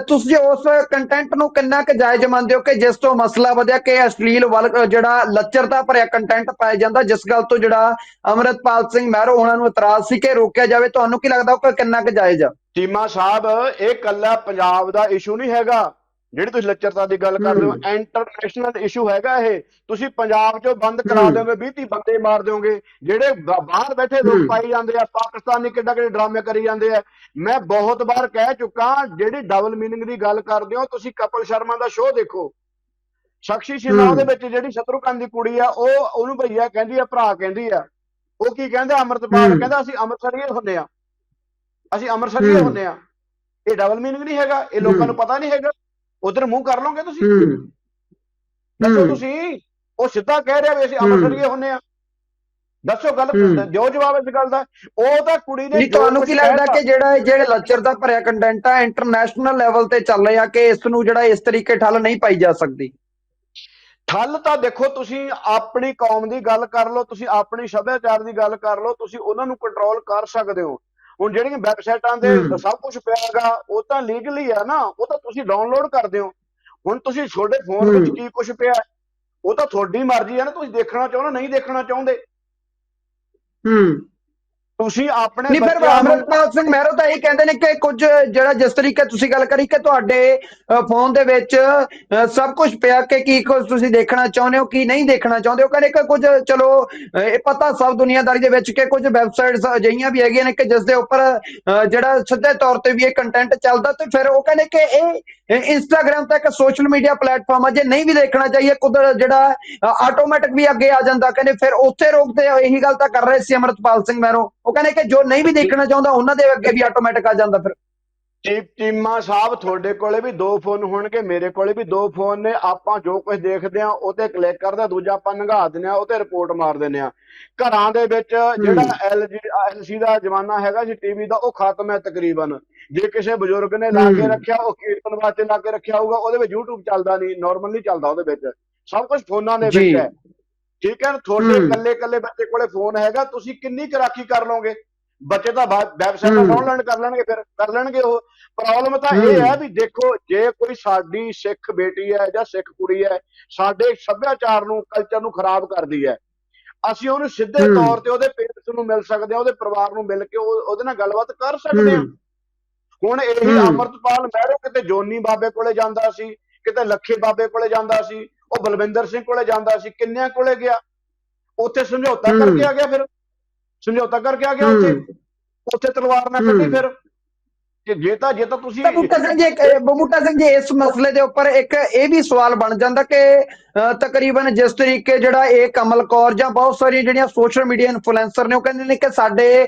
S1: ਤੁਸੀਂ ਉਸ ਕੰਟੈਂਟ ਨੂੰ ਕਿੰਨਾ ਕੁ ਜਾਇਜ਼ ਮੰਨਦੇ ਹੋ ਕਿ ਜਿਸ ਤੋਂ ਮਸਲਾ ਵਧਿਆ ਕਿ ਅਸ਼ਲੀਲ ਵੱਲ ਅਹ, ਜਿਹੜਾ ਲੱਚਰਤਾ ਭਰਿਆ ਕੰਟੈਂਟ ਪਾਇਆ ਜਾਂਦਾ ਜਿਸ ਗੱਲ ਤੋਂ ਜਿਹੜਾ ਅਮਰਤਪਾਲ ਸਿੰਘ ਮਹਿਰੋ ਉਹਨਾਂ ਨੂੰ ਇਤਰਾਜ਼ ਸੀ ਕਿ ਰੋਕਿਆ ਜਾਵੇ ਤੁਹਾਨੂੰ ਕੀ ਲੱਗਦਾ ਉਹ ਕਿੰਨਾ ਕੁ ਜਾਇਜ਼ ਆ?
S2: ਚੀਮਾ ਸਾਹਿਬ ਇਹ ਕੱਲਾ ਪੰਜਾਬ ਦਾ ਇਸ਼ੂ ਨਹੀਂ ਹੈਗਾ। ਜਿਹੜੀ ਤੁਸੀਂ ਲੱਚਰਤਾ ਦੀ ਗੱਲ ਕਰ ਰਹੇ ਹੋ। ਇੰਟਰਨੈਸ਼ਨਲ ਇਸ਼ੂ ਹੈਗਾ ਇਹ ਤੁਸੀਂ ਪੰਜਾਬ 'ਚੋਂ ਬੰਦ ਕਰਾ। ਦਿਓਗੇ 20 30 ਬੰਦੇ ਮਾਰ ਦਿਓਗੇ ਜਿਹੜੇ ਬਾਹਰ ਬੈਠੇ ਲੋਕ। ਪਾਈ ਜਾਂਦੇ ਆ ਪਾਕਿਸਤਾਨੀ ਕਿੱਡਾ ਕਿੱਡੇ ਡਰਾਮੇ ਕਰੀ ਜਾਂਦੇ ਆ ਮੈਂ ਬਹੁਤ ਵਾਰ ਕਹਿ ਚੁੱਕਾ ਜਿਹੜੀ ਡਬਲ ਮੀਨਿੰਗ ਦੀ ਗੱਲ ਕਰਦੇ ਹੋ ਤੁਸੀਂ ਕਪਲ ਸ਼ਰਮਾ ਦਾ ਸ਼ੋਅ ਦੇਖੋ ਸ਼ਖਸੀ
S1: ਹੂੰ।
S2: ਉਹਦੇ ਵਿੱਚ ਜਿਹੜੀ ਸ਼ਤਰੂਕਨ ਦੀ ਕੁੜੀ ਆ ਉਹ ਉਹਨੂੰ ਭਈਆ ਕਹਿੰਦੀ ਆ ਭਰਾ ਕਹਿੰਦੀ ਆ ਉਹ ਕੀ ਕਹਿੰਦਾ ਅਮਰਤਪਾਲ। ਕਹਿੰਦਾ ਅਸੀਂ ਅੰਮ੍ਰਿਤਸਰੀਏ ਹੁੰਦੇ ਆ ਅਸੀਂ ਅੰਮ੍ਰਿਤਸਰੀਏ
S1: ਹੂੰ।
S2: ਹੁੰਦੇ ਆ ਇਹ ਡਬਲ ਮੀਨਿੰਗ ਨਹੀਂ ਹੈਗਾ ਇਹ ਲੋਕਾਂ। ਨੂੰ ਪਤਾ ਨਹੀਂ ਹੈਗਾ ਉਧਰ ਮੂੰਹ ਕਰ ਲਓਗੇ ਤੁਸੀਂ? ਦੱਸੋ। ਤੁਸੀਂ। ਉਹ ਸਿੱਧਾ ਕਹਿ ਰਿਹਾ ਵੀ ਅਸੀਂ
S1: ਹੂੰ।
S2: ਅੰਮ੍ਰਿਤਸਰੀਏ ਹੁੰਦੇ ਆ। ਦੱਸੋ ਗੱਲ। ਦਿਓ ਜਵਾਬ ਇਸ ਗੱਲ ਦਾ ਉਹ ਤਾਂ ਕੁੜੀ ਨੇ ਜੋ
S1: ਤੁਹਾਨੂੰ ਕੀ ਲੱਗਦਾ ਕਿ ਜਿਹੜਾ ਜਿਹੜੇ ਲੱਚਰਤਾ ਭਰਿਆ ਕੰਟੈਂਟ ਆ ਇੰਟਰਨੈਸ਼ਨਲ ਲੈਵਲ ਤੇ ਚੱਲ ਰਿਹਾ ਕਿ ਇਸ ਨੂੰ ਜਿਹੜਾ ਇਸ ਤਰੀਕੇ ਠੱਲ ਨਹੀਂ ਪਾਈ ਜਾ ਸਕਦੀ?
S2: ਠੱਲ ਤਾਂ ਦੇਖੋ ਤੁਸੀਂ ਆਪਣੀ ਕੌਮ ਦੀ ਗੱਲ ਕਰ ਲਓ ਤੁਸੀਂ ਆਪਣੀ ਸੱਭਿਆਚਾਰ ਦੀ ਗੱਲ ਕਰ ਲਓ ਤੁਸੀਂ ਉਹਨਾਂ ਨੂੰ ਕੰਟਰੋਲ ਕਰ ਸਕਦੇ ਹੋ। ਹੁਣ ਜਿਹੜੀਆਂ ਵੈਬਸਾਈਟਾਂ ਦੇ। ਸਭ ਕੁਝ ਪਿਆਗਾ ਉਹ ਤਾਂ ਲੀਗਲੀ ਆ ਨਾ ਉਹ ਤਾਂ ਤੁਸੀਂ ਡਾਊਨਲੋਡ ਕਰਦੇ ਹੋ ਹੁਣ ਤੁਸੀਂ ਤੁਹਾਡੇ ਫੋਨ ਵਿੱਚ। ਕੀ ਕੁਝ ਪਿਆ ਉਹ ਤਾਂ ਤੁਹਾਡੀ ਮਰਜ਼ੀ ਹੈ ਨਾ ਤੁਸੀਂ ਦੇਖਣਾ ਚਾਹੁੰਦੇ ਨਹੀਂ ਦੇਖਣਾ ਚਾਹੁੰਦੇ
S1: ਹੂੰ
S2: ਤੁਸੀਂ ਆਪਣੇ
S1: ਨਹੀਂ ਫਿਰ ਅਮਰਪਾਲ ਸਿੰਘ ਮਹਿਰੋ ਤਾਂ ਇਹ ਕਹਿੰਦੇ ਨੇ ਕਿ ਕੁਝ ਜਿਹੜਾ ਜਿਸ ਤਰੀਕੇ ਤੁਸੀਂ ਗੱਲ ਕਰੀ ਕਿ ਤੁਹਾਡੇ ਫੋਨ ਦੇ ਵਿੱਚ ਸਭ ਕੁਝ ਪਿਆ ਕਿ ਕੀ ਕੁਝ ਤੁਸੀਂ ਦੇਖਣਾ ਚਾਹੁੰਦੇ ਹੋ ਕੀ ਨਹੀਂ ਦੇਖਣਾ ਚਾਹੁੰਦੇ ਹੋ? ਕਹਿੰਦੇ ਕਿ ਕੁਝ ਚਲੋ ਇਹ ਪਤਾ ਸਭ ਦੁਨੀਆਦਾਰੀ ਦੇ ਵਿੱਚ ਕਿ ਕੁਝ ਵੈਬਸਾਈਟਸ ਅਜਿਹੀਆਂ ਵੀ ਹੈਗੀਆਂ ਨੇ ਕਿ ਜਿਸ ਦੇ ਉੱਪਰ ਜਿਹੜਾ ਸਿੱਧੇ ਤੌਰ ਤੇ ਵੀ ਇਹ ਕੰਟੈਂਟ ਚੱਲਦਾ ਤੇ ਫਿਰ ਉਹ ਕਹਿੰਦੇ ਕਿ ਇਹ ਇੰਸਟਾਗ੍ਰam ਤਾਂ ਇੱਕ ਸੋਸ਼ਲ ਮੀਡੀਆ ਪਲੇਟਫਾਰਮ ਹੈ ਜੇ ਨਹੀਂ ਵੀ ਦੇਖਣਾ ਚਾਹੀਏ ਕੁਦਰ ਜਿਹੜਾ ਆਟੋਮੈਟਿਕ ਵੀ ਅੱਗੇ ਆ ਜਾਂਦਾ। ਕਹਿੰਦੇ ਫਿਰ ਉੱਥੇ ਰੋਕਦੇ ਇਹੀ ਗੱਲ ਤਾਂ ਕਰ ਰਹੇ ਸੀ ਅਮਰਪਾਲ ਸਿੰਘ ਮਹਿਰੋ। ਉਹ ਕਹਿੰਦੇ ਕਿ ਜੋ ਨਹੀਂ ਵੀ ਦੇਖਣਾ ਚਾਹੁੰਦਾ, ਉਹਨਾਂ ਦੇ ਅੱਗੇ ਵੀ ਆਟੋਮੈਟਿਕ ਆ ਜਾਂਦਾ ਫਿਰ।
S2: ਚੀਪ ਚੀਮਾ ਸਾਹਿਬ ਤੁਹਾਡੇ ਕੋਲੇ ਵੀ ਦੋ ਫੋਨ ਹੋਣਗੇ ਮੇਰੇ ਕੋਲੇ ਵੀ ਦੋ ਫੋਨ ਨੇ ਆਪਾਂ ਜੋ ਕੁਝ ਦੇਖਦੇ ਆ ਉਹ ਤੇ ਕਲਿੱਕ ਕਰਦੇ ਦੂਜਾ ਆਪਾਂ ਨੰਗਾ ਦਿੰਦੇ ਆ ਉਹ ਤੇ ਰਿਪੋਰਟ ਮਾਰ ਦਿੰਦੇ ਆ ਘਰਾਂ ਦੇ ਵਿੱਚ ਜਿਹੜਾ ਐਲਜੀ ਐਲਸੀ ਦਾ ਜ਼ਮਾਨਾ ਹੈਗਾ ਜੀ ਟੀਵੀ ਦਾ ਉਹ ਖਤਮ ਹੈ ਤਕਰੀਬਨ ਜੇ ਕਿਸੇ ਬਜ਼ੁਰਗ ਨੇ ਲਾ ਕੇ। ਰੱਖਿਆ ਉਹ ਕੀਰਤਨ ਵਾਸਤੇ ਲਾ ਕੇ ਰੱਖਿਆ ਹੋਊਗਾ ਉਹਦੇ ਵਿੱਚ YouTube ਚੱਲਦਾ ਨਹੀਂ ਨਾਰਮਲ ਨਹੀਂ ਚੱਲਦਾ ਉਹਦੇ ਵਿੱਚ ਸਭ ਕੁਝ ਫੋਨਾਂ ਦੇ
S1: ਜੀ।
S2: ਵਿੱਚ ਹੈ ਠੀਕ ਹੈ? ਤੁਹਾਡੇ। ਇਕੱਲੇ ਇਕੱਲੇ ਬੱਚੇ ਕੋਲੇ ਫੋਨ ਹੈਗਾ ਤੁਸੀਂ ਕਿੰਨੀ ਕੁ ਰਾਖੀ ਕਰ ਲਓਗੇ ਬੱਚੇ ਤਾਂ ਵੈਬਸਾਈਟ। ਡਾਊਨਲੋਡ ਕਰ ਲੈਣਗੇ ਫਿਰ ਕਰ ਲੈਣਗੇ ਉਹ ਪ੍ਰੋਬਲਮ ਤਾਂ ਇਹ
S1: ਹੂੰ।
S2: ਵੀ ਦੇਖੋ ਜੇ ਕੋਈ ਸਾਡੀ ਸਿੱਖ ਬੇਟੀ ਹੈ ਜਾਂ ਸਿੱਖ ਕੁੜੀ ਹੈ ਸਾਡੇ ਸੱਭਿਆਚਾਰ ਨੂੰ ਕਲਚਰ ਨੂੰ ਖਰਾਬ ਕਰਦੀ ਹੈ ਅਸੀਂ ਉਹਨੂੰ ਸਿੱਧੇ। ਤੌਰ ਤੇ ਉਹਦੇ ਪੇਰੈਂਟਸ ਨੂੰ ਮਿਲ ਸਕਦੇ ਹਾਂ ਉਹਦੇ ਪਰਿਵਾਰ ਨੂੰ ਮਿਲ ਕੇ ਉਹ- ਉਹਦੇ ਨਾਲ ਗੱਲਬਾਤ ਕਰ ਸਕਦੇ ਹਾਂ। ਹੁਣ ਇਹੀ। ਅਮਰਤਪਾਲ ਮਹਿਰੋ ਕਿਤੇ ਜੋਨੀ ਬਾਬੇ ਕੋਲੇ ਜਾਂਦਾ ਸੀ ਕਿਤੇ ਲੱਖੇ ਬਾਬੇ ਕੋਲੇ ਜਾਂਦਾ ਸੀ ਉਹ ਬਲਵਿੰਦਰ ਸਿੰਘ ਕੋਲੇ ਜਾਂਦਾ ਸੀ ਕਿੰਨਿਆਂ ਕੋਲੇ ਗਿਆ ਉੱਥੇ ਸਮਝੌਤਾ। ਕਰਕੇ ਆ ਗਿਆ ਫਿਰ ਸਮਝੌਤਾ ਕਰਕੇ ਆ ਗਿਆ ਉੱਥੇ। ਉੱਥੇ ਤਲਵਾਰ ਨਾ
S1: ਹੂੰ।
S2: ਕੱਢੀ ਫਿਰ ਕਿ ਜੇ ਤਾਂ ਜੇ ਤਾਂ ਤੁਸੀਂ
S1: ਤਾਂ ਸਿੰਘ ਜੀ ਇੱਕ- ਸਿੰਘ ਜੀ ਇਸ ਮਸਲੇ ਦੇ ਉੱਪਰ ਇੱਕ ਇਹ ਵੀ ਸਵਾਲ ਬਣ ਜਾਂਦਾ ਕਿ ਤਕਰੀਬਨ ਜਿਸ ਤਰੀਕੇ ਜਿਹੜਾ ਇਹ ਕਮਲ ਕੌਰ ਜਾਂ ਬਹੁਤ ਸਾਰੀਆਂ ਜਿਹੜੀਆਂ ਸੋਸ਼ਲ ਮੀਡੀਆ ਇਨਫਲੂਐਂਸਰ ਨੇ ਉਹ ਕਹਿੰਦੇ ਨੇ ਕਿ ਸਾਡੇ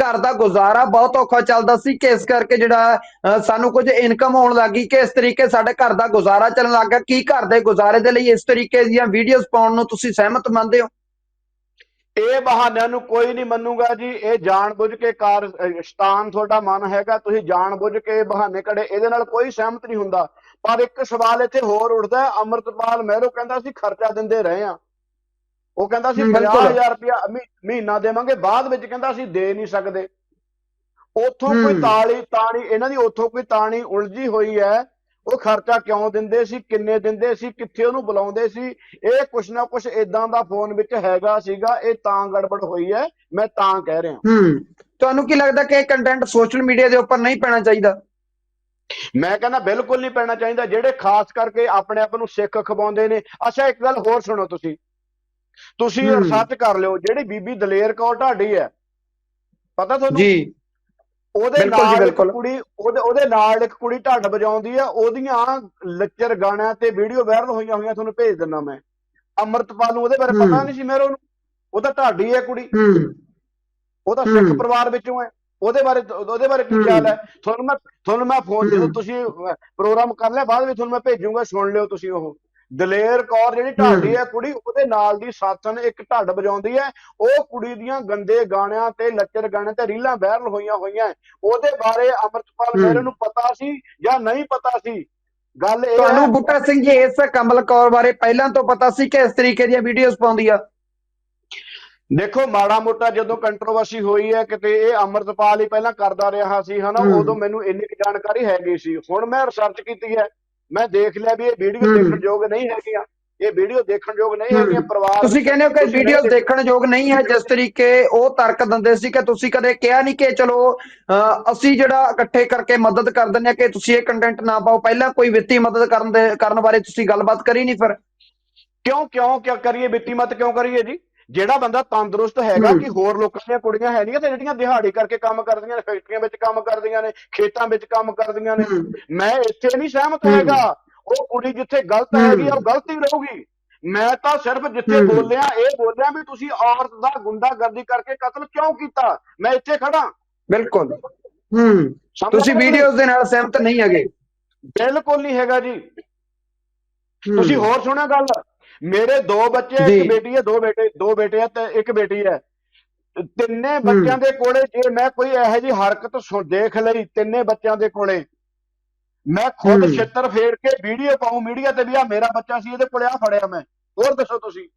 S1: ਘਰ ਦਾ ਗੁਜ਼ਾਰਾ ਬਹੁਤ ਔਖਾ ਚੱਲਦਾ ਸੀ ਕਿ ਇਸ ਕਰਕੇ ਜਿਹੜਾ ਅ, ਸਾਨੂੰ ਕੁਝ ਇਨਕਮ ਆਉਣ ਲੱਗੀ ਕਿ ਇਸ ਤਰੀਕੇ ਸਾਡੇ ਘਰ ਦਾ ਗੁਜ਼ਾਰਾ ਚੱਲਣ ਲੱਗ ਗਿਆ। ਕੀ ਘਰ ਦੇ ਗੁਜ਼ਾਰੇ ਦੇ ਲਈ ਇਸ ਤਰੀਕੇ ਦੀਆਂ ਵੀਡੀਓਜ਼ ਪਾਉਣ ਨੂੰ ਤੁਸੀਂ ਸਹਿਮਤ ਮੰਨਦੇ ਹੋ?
S2: ਇਹ ਬਹਾਨਿਆਂ ਨੂੰ ਕੋਈ ਨਹੀਂ ਮੰਨੂਗਾ ਜੀ ਇਹ ਜਾਣਬੁੱਝ ਕੇ ਕਾਰ ਸ਼ੈਤਾਨ ਤੁਹਾਡਾ ਮਨ ਹੈਗਾ ਤੁਸੀਂ ਜਾਣਬੁੱਝ ਕੇ ਇਹ ਬਹਾਨੇ ਕੜੇ ਇਹਦੇ ਨਾਲ ਕੋਈ ਸਹਿਮਤ ਨਹੀਂ ਹੁੰਦਾ ਪਰ ਇੱਕ ਸਵਾਲ ਇੱਥੇ ਹੋਰ ਉੱਠਦਾ ਹੈ ਅਮਰਤਪਾਲ ਮਹਿਰੋ ਕਹਿੰਦਾ ਸੀ ਖਰਚਾ ਦਿੰਦੇ ਰਹੇ ਆ ਉਹ ਕਹਿੰਦਾ ਸੀ
S1: ਹਮ, ਬਿਲਕੁਲ।
S2: 50000 ਰੁਪਇਆ ਮਹੀਨਾ ਦੇਵਾਂਗੇ ਬਾਅਦ ਵਿੱਚ ਕਹਿੰਦਾ ਅਸੀਂ ਦੇ ਨਹੀਂ ਸਕਦੇ ਉੱਥੋਂ ਕੋਈ। ਤਾਲੀ ਤਾਣੀ ਇਹਨਾਂ ਦੀ ਉੱਥੋਂ ਕੋਈ ਤਾਣੀ ਉਲਝੀ ਹੋਈ ਹੈ ਉਹ ਖਰਚਾ ਕਿਉਂ ਦਿੰਦੇ ਸੀ ਕਿੰਨੇ ਦਿੰਦੇ ਸੀ ਕਿੱਥੇ ਉਹਨੂੰ ਬੁਲਾਉਂਦੇ ਸੀ? ਇਹ ਕੁਛ ਨਾ ਕੁਛ ਇਦਾਂ ਦਾ ਫੋਨ ਵਿੱਚ ਹੈਗਾ ਸੀਗਾ ਇਹ ਤਾਂ ਗੜਬੜ ਹੋਈ ਹੈ ਮੈਂ ਤਾਂ ਕਹਿ ਰਿਹਾ।
S1: ਹੂੰ ਤੁਹਾਨੂੰ ਕੀ ਲੱਗਦਾ ਕਿ ਇਹ ਕੰਟੈਂਟ ਸੋਸ਼ਲ ਮੀਡੀਆ ਦੇ ਉੱਪਰ ਨਹੀਂ ਪੈਣਾ ਚਾਹੀਦਾ?
S2: ਮੈਂ ਕਹਿੰਦਾ ਬਿਲਕੁਲ ਨਹੀਂ ਪੈਣਾ ਚਾਹੀਦਾ ਜਿਹੜੇ ਖਾਸ ਕਰਕੇ ਆਪਣੇ ਆਪ ਨੂੰ ਸਿੱਖ ਖਵਾਉਂਦੇ ਨੇ। ਅੱਛਾ ਇੱਕ ਗੱਲ ਹੋਰ ਸੁਣੋ ਤੁਸੀਂ। ਤੁਸੀਂ। ਰਿਸਰਚ ਕਰ ਲਿਓ ਜਿਹੜੀ ਬੀਬੀ ਦਲੇਰ ਕੌਰ ਢਾਡੀ ਹੈ ਪਤਾ ਤੁਹਾਨੂੰ?
S1: ਜੀ।
S2: ਉਹਦੇ ਨਾਲ ਇੱਕ। ਕੁੜੀ ਉਹਦੇ ਉਹਦੇ ਨਾਲ ਇੱਕ ਕੁੜੀ ਢੱਡ ਵਜਾਉਂਦੀ ਆ ਉਹਦੀਆਂ ਲੱਚਰ ਗਾਣਿਆਂ ਤੇ ਵੀਡੀਓ ਵਾਇਰਲ ਹੋਈਆਂ ਹੋਈਆਂ ਤੁਹਾਨੂੰ ਭੇਜ ਦਿੰਦਾ ਮੈਂ ਅਮਰਤਪਾਲ ਨੂੰ ਉਹਦੇ ਬਾਰੇ ਪਤਾ। ਨਹੀਂ ਸੀ ਮੇਰੇ ਉਹਨੂੰ ਉਹ ਤਾਂ ਢਾਡੀ ਹੈ ਕੁੜੀ ਉਹ ਤਾਂ ਸਿੱਖ। ਪਰਿਵਾਰ ਵਿੱਚੋਂ ਹੈ ਉਹਦੇ ਬਾਰੇ ਉਹਦੇ ਬਾਰੇ ਕੀ। ਖਿਆਲ ਹੈ ਤੁਹਾਨੂੰ ਮੈਂ ਤੁਹਾਨੂੰ ਮੈਂ ਫੋਨ
S1: ਹਮ।
S2: ਤੁਸੀਂ ਪ੍ਰੋਗਰਾਮ ਕਰ ਲਿਆ ਬਾਅਦ ਵਿੱਚ ਤੁਹਾਨੂੰ ਮੈਂ ਭੇਜੂਗਾ ਸੁਣ ਲਿਓ ਤੁਸੀਂ ਉਹ ਦਲੇਰ ਕੌਰ ਜਿਹੜੀ ਢਾਡੀ ਹੈ। ਕੁੜੀ ਉਹਦੇ ਨਾਲ ਦੀ ਸਾਥਣ ਇੱਕ ਢੱਡ ਵਜਾਉਂਦੀ ਹੈ। ਉਹ ਕੁੜੀ ਦੀਆਂ ਗੰਦੇ ਗਾਣਿਆਂ ਤੇ ਲੱਚਰ ਗਾਣਿਆਂ ਤੇ ਰੀਲਾਂ ਵਾਇਰਲ ਹੋਈਆਂ ਹੋਈਆਂ ਉਹਦੇ ਬਾਰੇ ਅਮਰਤਪਾਲ। ਮਹਿਰੇ ਨੂੰ ਪਤਾ ਸੀ ਜਾਂ ਨਹੀਂ ਪਤਾ ਸੀ? ਗੱਲ ਇਹ
S1: ਤੁਹਾਨੂੰ ਬੁੱਟਾ ਸਿੰਘ ਜੀ ਇਸ ਕਮਲ ਕੌਰ ਬਾਰੇ ਪਹਿਲਾਂ ਤੋਂ ਪਤਾ ਸੀ ਕਿ ਇਸ ਤਰੀਕੇ ਦੀਆਂ ਵੀਡੀਓਜ਼ ਪਾਉਂਦੀ ਆ?
S2: ਦੇਖੋ ਮਾੜਾ ਮੋਟਾ ਜਦੋਂ ਕੰਟਰੋਵਰਸੀ ਹੋਈ ਹੈ ਕਿਤੇ ਇਹ ਅਮਰਤਪਾਲ ਹੀ ਪਹਿਲਾਂ ਕਰਦਾ ਰਿਹਾ ਸੀ ਹਨਾ। ਉਦੋਂ ਮੈਨੂੰ ਇੰਨੀ ਜਾਣਕਾਰੀ ਹੈਗੀ ਸੀ। ਹੁਣ ਮੈਂ ਰਿਸਰਚ ਕੀਤੀ ਹੈ। ਮੈਂ ਦੇਖ ਲਿਆ ਵੀ ਇਹ ਵੀਡੀਓ। ਦੇਖਣ ਯੋਗ ਨਹੀਂ ਹੈਗੀਆਂ। ਇਹ ਵੀਡੀਓ ਦੇਖਣ ਯੋਗ ਨਹੀਂ। ਹੈਗੀਆਂ ਪਰਿਵਾਰ
S1: ਤੁਸੀਂ ਕਹਿੰਦੇ ਹੋ ਕਿ ਵੀਡੀਓਜ਼ ਦੇਖਣ ਯੋਗ ਨਹੀਂ ਹੈ ਜਿਸ ਤਰੀਕੇ ਉਹ ਤਰਕ ਦਿੰਦੇ ਸੀ ਕਿ ਤੁਸੀਂ ਕਦੇ ਕਿਹਾ ਨਹੀਂ ਕਿ ਚਲੋ ਅਸੀਂ ਜਿਹੜਾ ਇਕੱਠੇ ਕਰਕੇ ਮਦਦ ਕਰ ਦਿੰਦੇ ਆ ਕਿ ਤੁਸੀਂ ਇਹ ਕੰਟੈਂਟ ਨਾ ਪਾਓ। ਪਹਿਲਾਂ ਕੋਈ ਵਿੱਤੀ ਮਦਦ ਕਰਨ ਦੇ ਕਰਨ ਬਾਰੇ ਤੁਸੀਂ ਗੱਲਬਾਤ ਕਰੀ ਨਹੀਂ ਫਿਰ?
S2: ਕਿਉਂ ਕਿਉਂ ਕਿਆ ਕਰੀਏ? ਵਿੱਤੀ ਮਤ ਕਿਉਂ ਕਰੀਏ ਜੀ? ਜਿਹੜਾ ਬੰਦਾ ਤੰਦਰੁਸਤ ਹੈਗਾ। ਕਿ ਹੋਰ ਲੋਕਾਂ ਦੀਆਂ ਕੁੜੀਆਂ ਹੈ ਨਹੀਂ ਤੇ ਜਿਹੜੀਆਂ ਦਿਹਾੜੀ ਕਰਕੇ ਕੰਮ ਕਰਦੀਆਂ ਨੇ ਫੈਕਟਰੀਆਂ ਵਿੱਚ ਕੰਮ ਕਰਦੀਆਂ ਨੇ ਖੇਤਾਂ ਵਿੱਚ ਕੰਮ ਕਰਦੀਆਂ ਨੇ। ਮੈਂ ਇੱਥੇ ਨਹੀਂ ਸਹਿਮਤ
S1: ਹਮ।
S2: ਹੈਗਾ ਉਹ ਕੁੜੀ ਜਿੱਥੇ ਗਲਤ। ਹੈਗੀ ਉਹ ਗਲਤ ਹੀ ਰਹੂਗੀ ਮੈਂ ਤਾਂ ਸਿਰਫ ਜਿੱਥੇ। ਬੋਲਿਆ ਇਹ ਬੋਲਿਆ ਵੀ ਤੁਸੀਂ ਔਰਤ ਦਾ ਗੁੰਡਾਗਰਦੀ ਕਰਕੇ ਕਤਲ ਕਿਉਂ ਕੀਤਾ ਮੈਂ ਇੱਥੇ ਖੜਾ
S1: ਬਿਲਕੁਲ ਹੂੰ ਤੁਸੀਂ? ਵੀਡੀਓਜ਼ ਦੇ ਨਾਲ ਸਹਿਮਤ ਨਹੀਂ ਹੈਗੇ
S2: ਬਿਲਕੁਲ ਨਹੀਂ ਹੈਗਾ ਜੀ। ਤੁਸੀਂ ਹੋਰ ਸੁਣਿਆ ਗੱਲ ਮੇਰੇ ਦੋ ਬੱਚੇ
S1: ਜੀ।
S2: ਇੱਕ ਬੇਟੀ ਹੈ ਦੋ ਬੇਟੇ ਦੋ ਬੇਟੇ ਆ ਤੇ ਇੱਕ ਬੇਟੀ ਹੈ। ਤਿੰਨੇ ਬੱਚਿਆਂ ਦੇ ਕੋਲੇ ਜੇ ਮੈਂ ਕੋਈ ਇਹੋ ਜਿਹੀ ਹਰਕਤ ਸੁਣ ਦੇਖ ਲਈ ਤਿੰਨੇ ਬੱਚਿਆਂ ਦੇ ਕੋਲੇ। ਮੈਂ ਖੁਦ। ਛਿੱਤਰ ਫੇਰ ਕੇ ਵੀਡੀਓ ਪਾਉਂ ਮੀਡੀਆ ਤੇ ਵੀ ਆ ਮੇਰਾ ਬੱਚਾ ਸੀ ਇਹਦੇ ਕੋਲੇ ਆ ਫੜਿਆ ਮੈਂ। ਹੋਰ ਦੱਸੋ ਤੁਸੀਂ?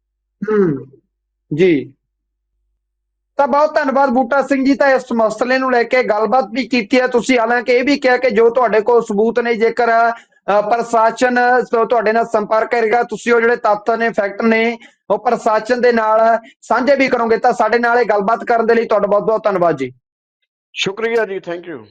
S1: ਜੀ। ਤਾਂ ਬਹੁਤ ਧੰਨਵਾਦ ਬੂਟਾ ਸਿੰਘ ਜੀ ਤਾਂ ਇਸ ਮਸਲੇ ਨੂੰ ਲੈ ਕੇ ਗੱਲਬਾਤ ਵੀ ਕੀਤੀ ਹੈ। ਤੁਸੀਂ ਹਾਲਾਂਕਿ ਇਹ ਵੀ ਕਿਹਾ ਕਿ ਜੋ ਤੁਹਾਡੇ ਕੋਲ ਸਬੂਤ ਨੇ ਜੇਕਰ ਪ੍ਰਸ਼ਾਸਨ ਤੁਹਾਡੇ ਨਾਲ ਸੰਪਰਕ ਕਰੇਗਾ ਤੁਸੀਂ ਉਹ ਜਿਹੜੇ ਤੱਥ ਨੇ ਫੈਕਟ ਨੇ, ਉਹ ਪ੍ਰਸ਼ਾਸਨ ਦੇ ਨਾਲ ਸਾਂਝੇ ਵੀ ਕਰੋਗੇ ਤਾਂ ਸਾਡੇ ਨਾਲ ਇਹ ਗੱਲਬਾਤ ਕਰਨ ਦੇ ਲਈ ਤੁਹਾਡਾ ਬਹੁਤ ਬਹੁਤ ਧੰਨਵਾਦ ਜੀ।
S2: ਸ਼ੁਕਰੀਆ ਜੀ ਥੈਂਕ ਯੂ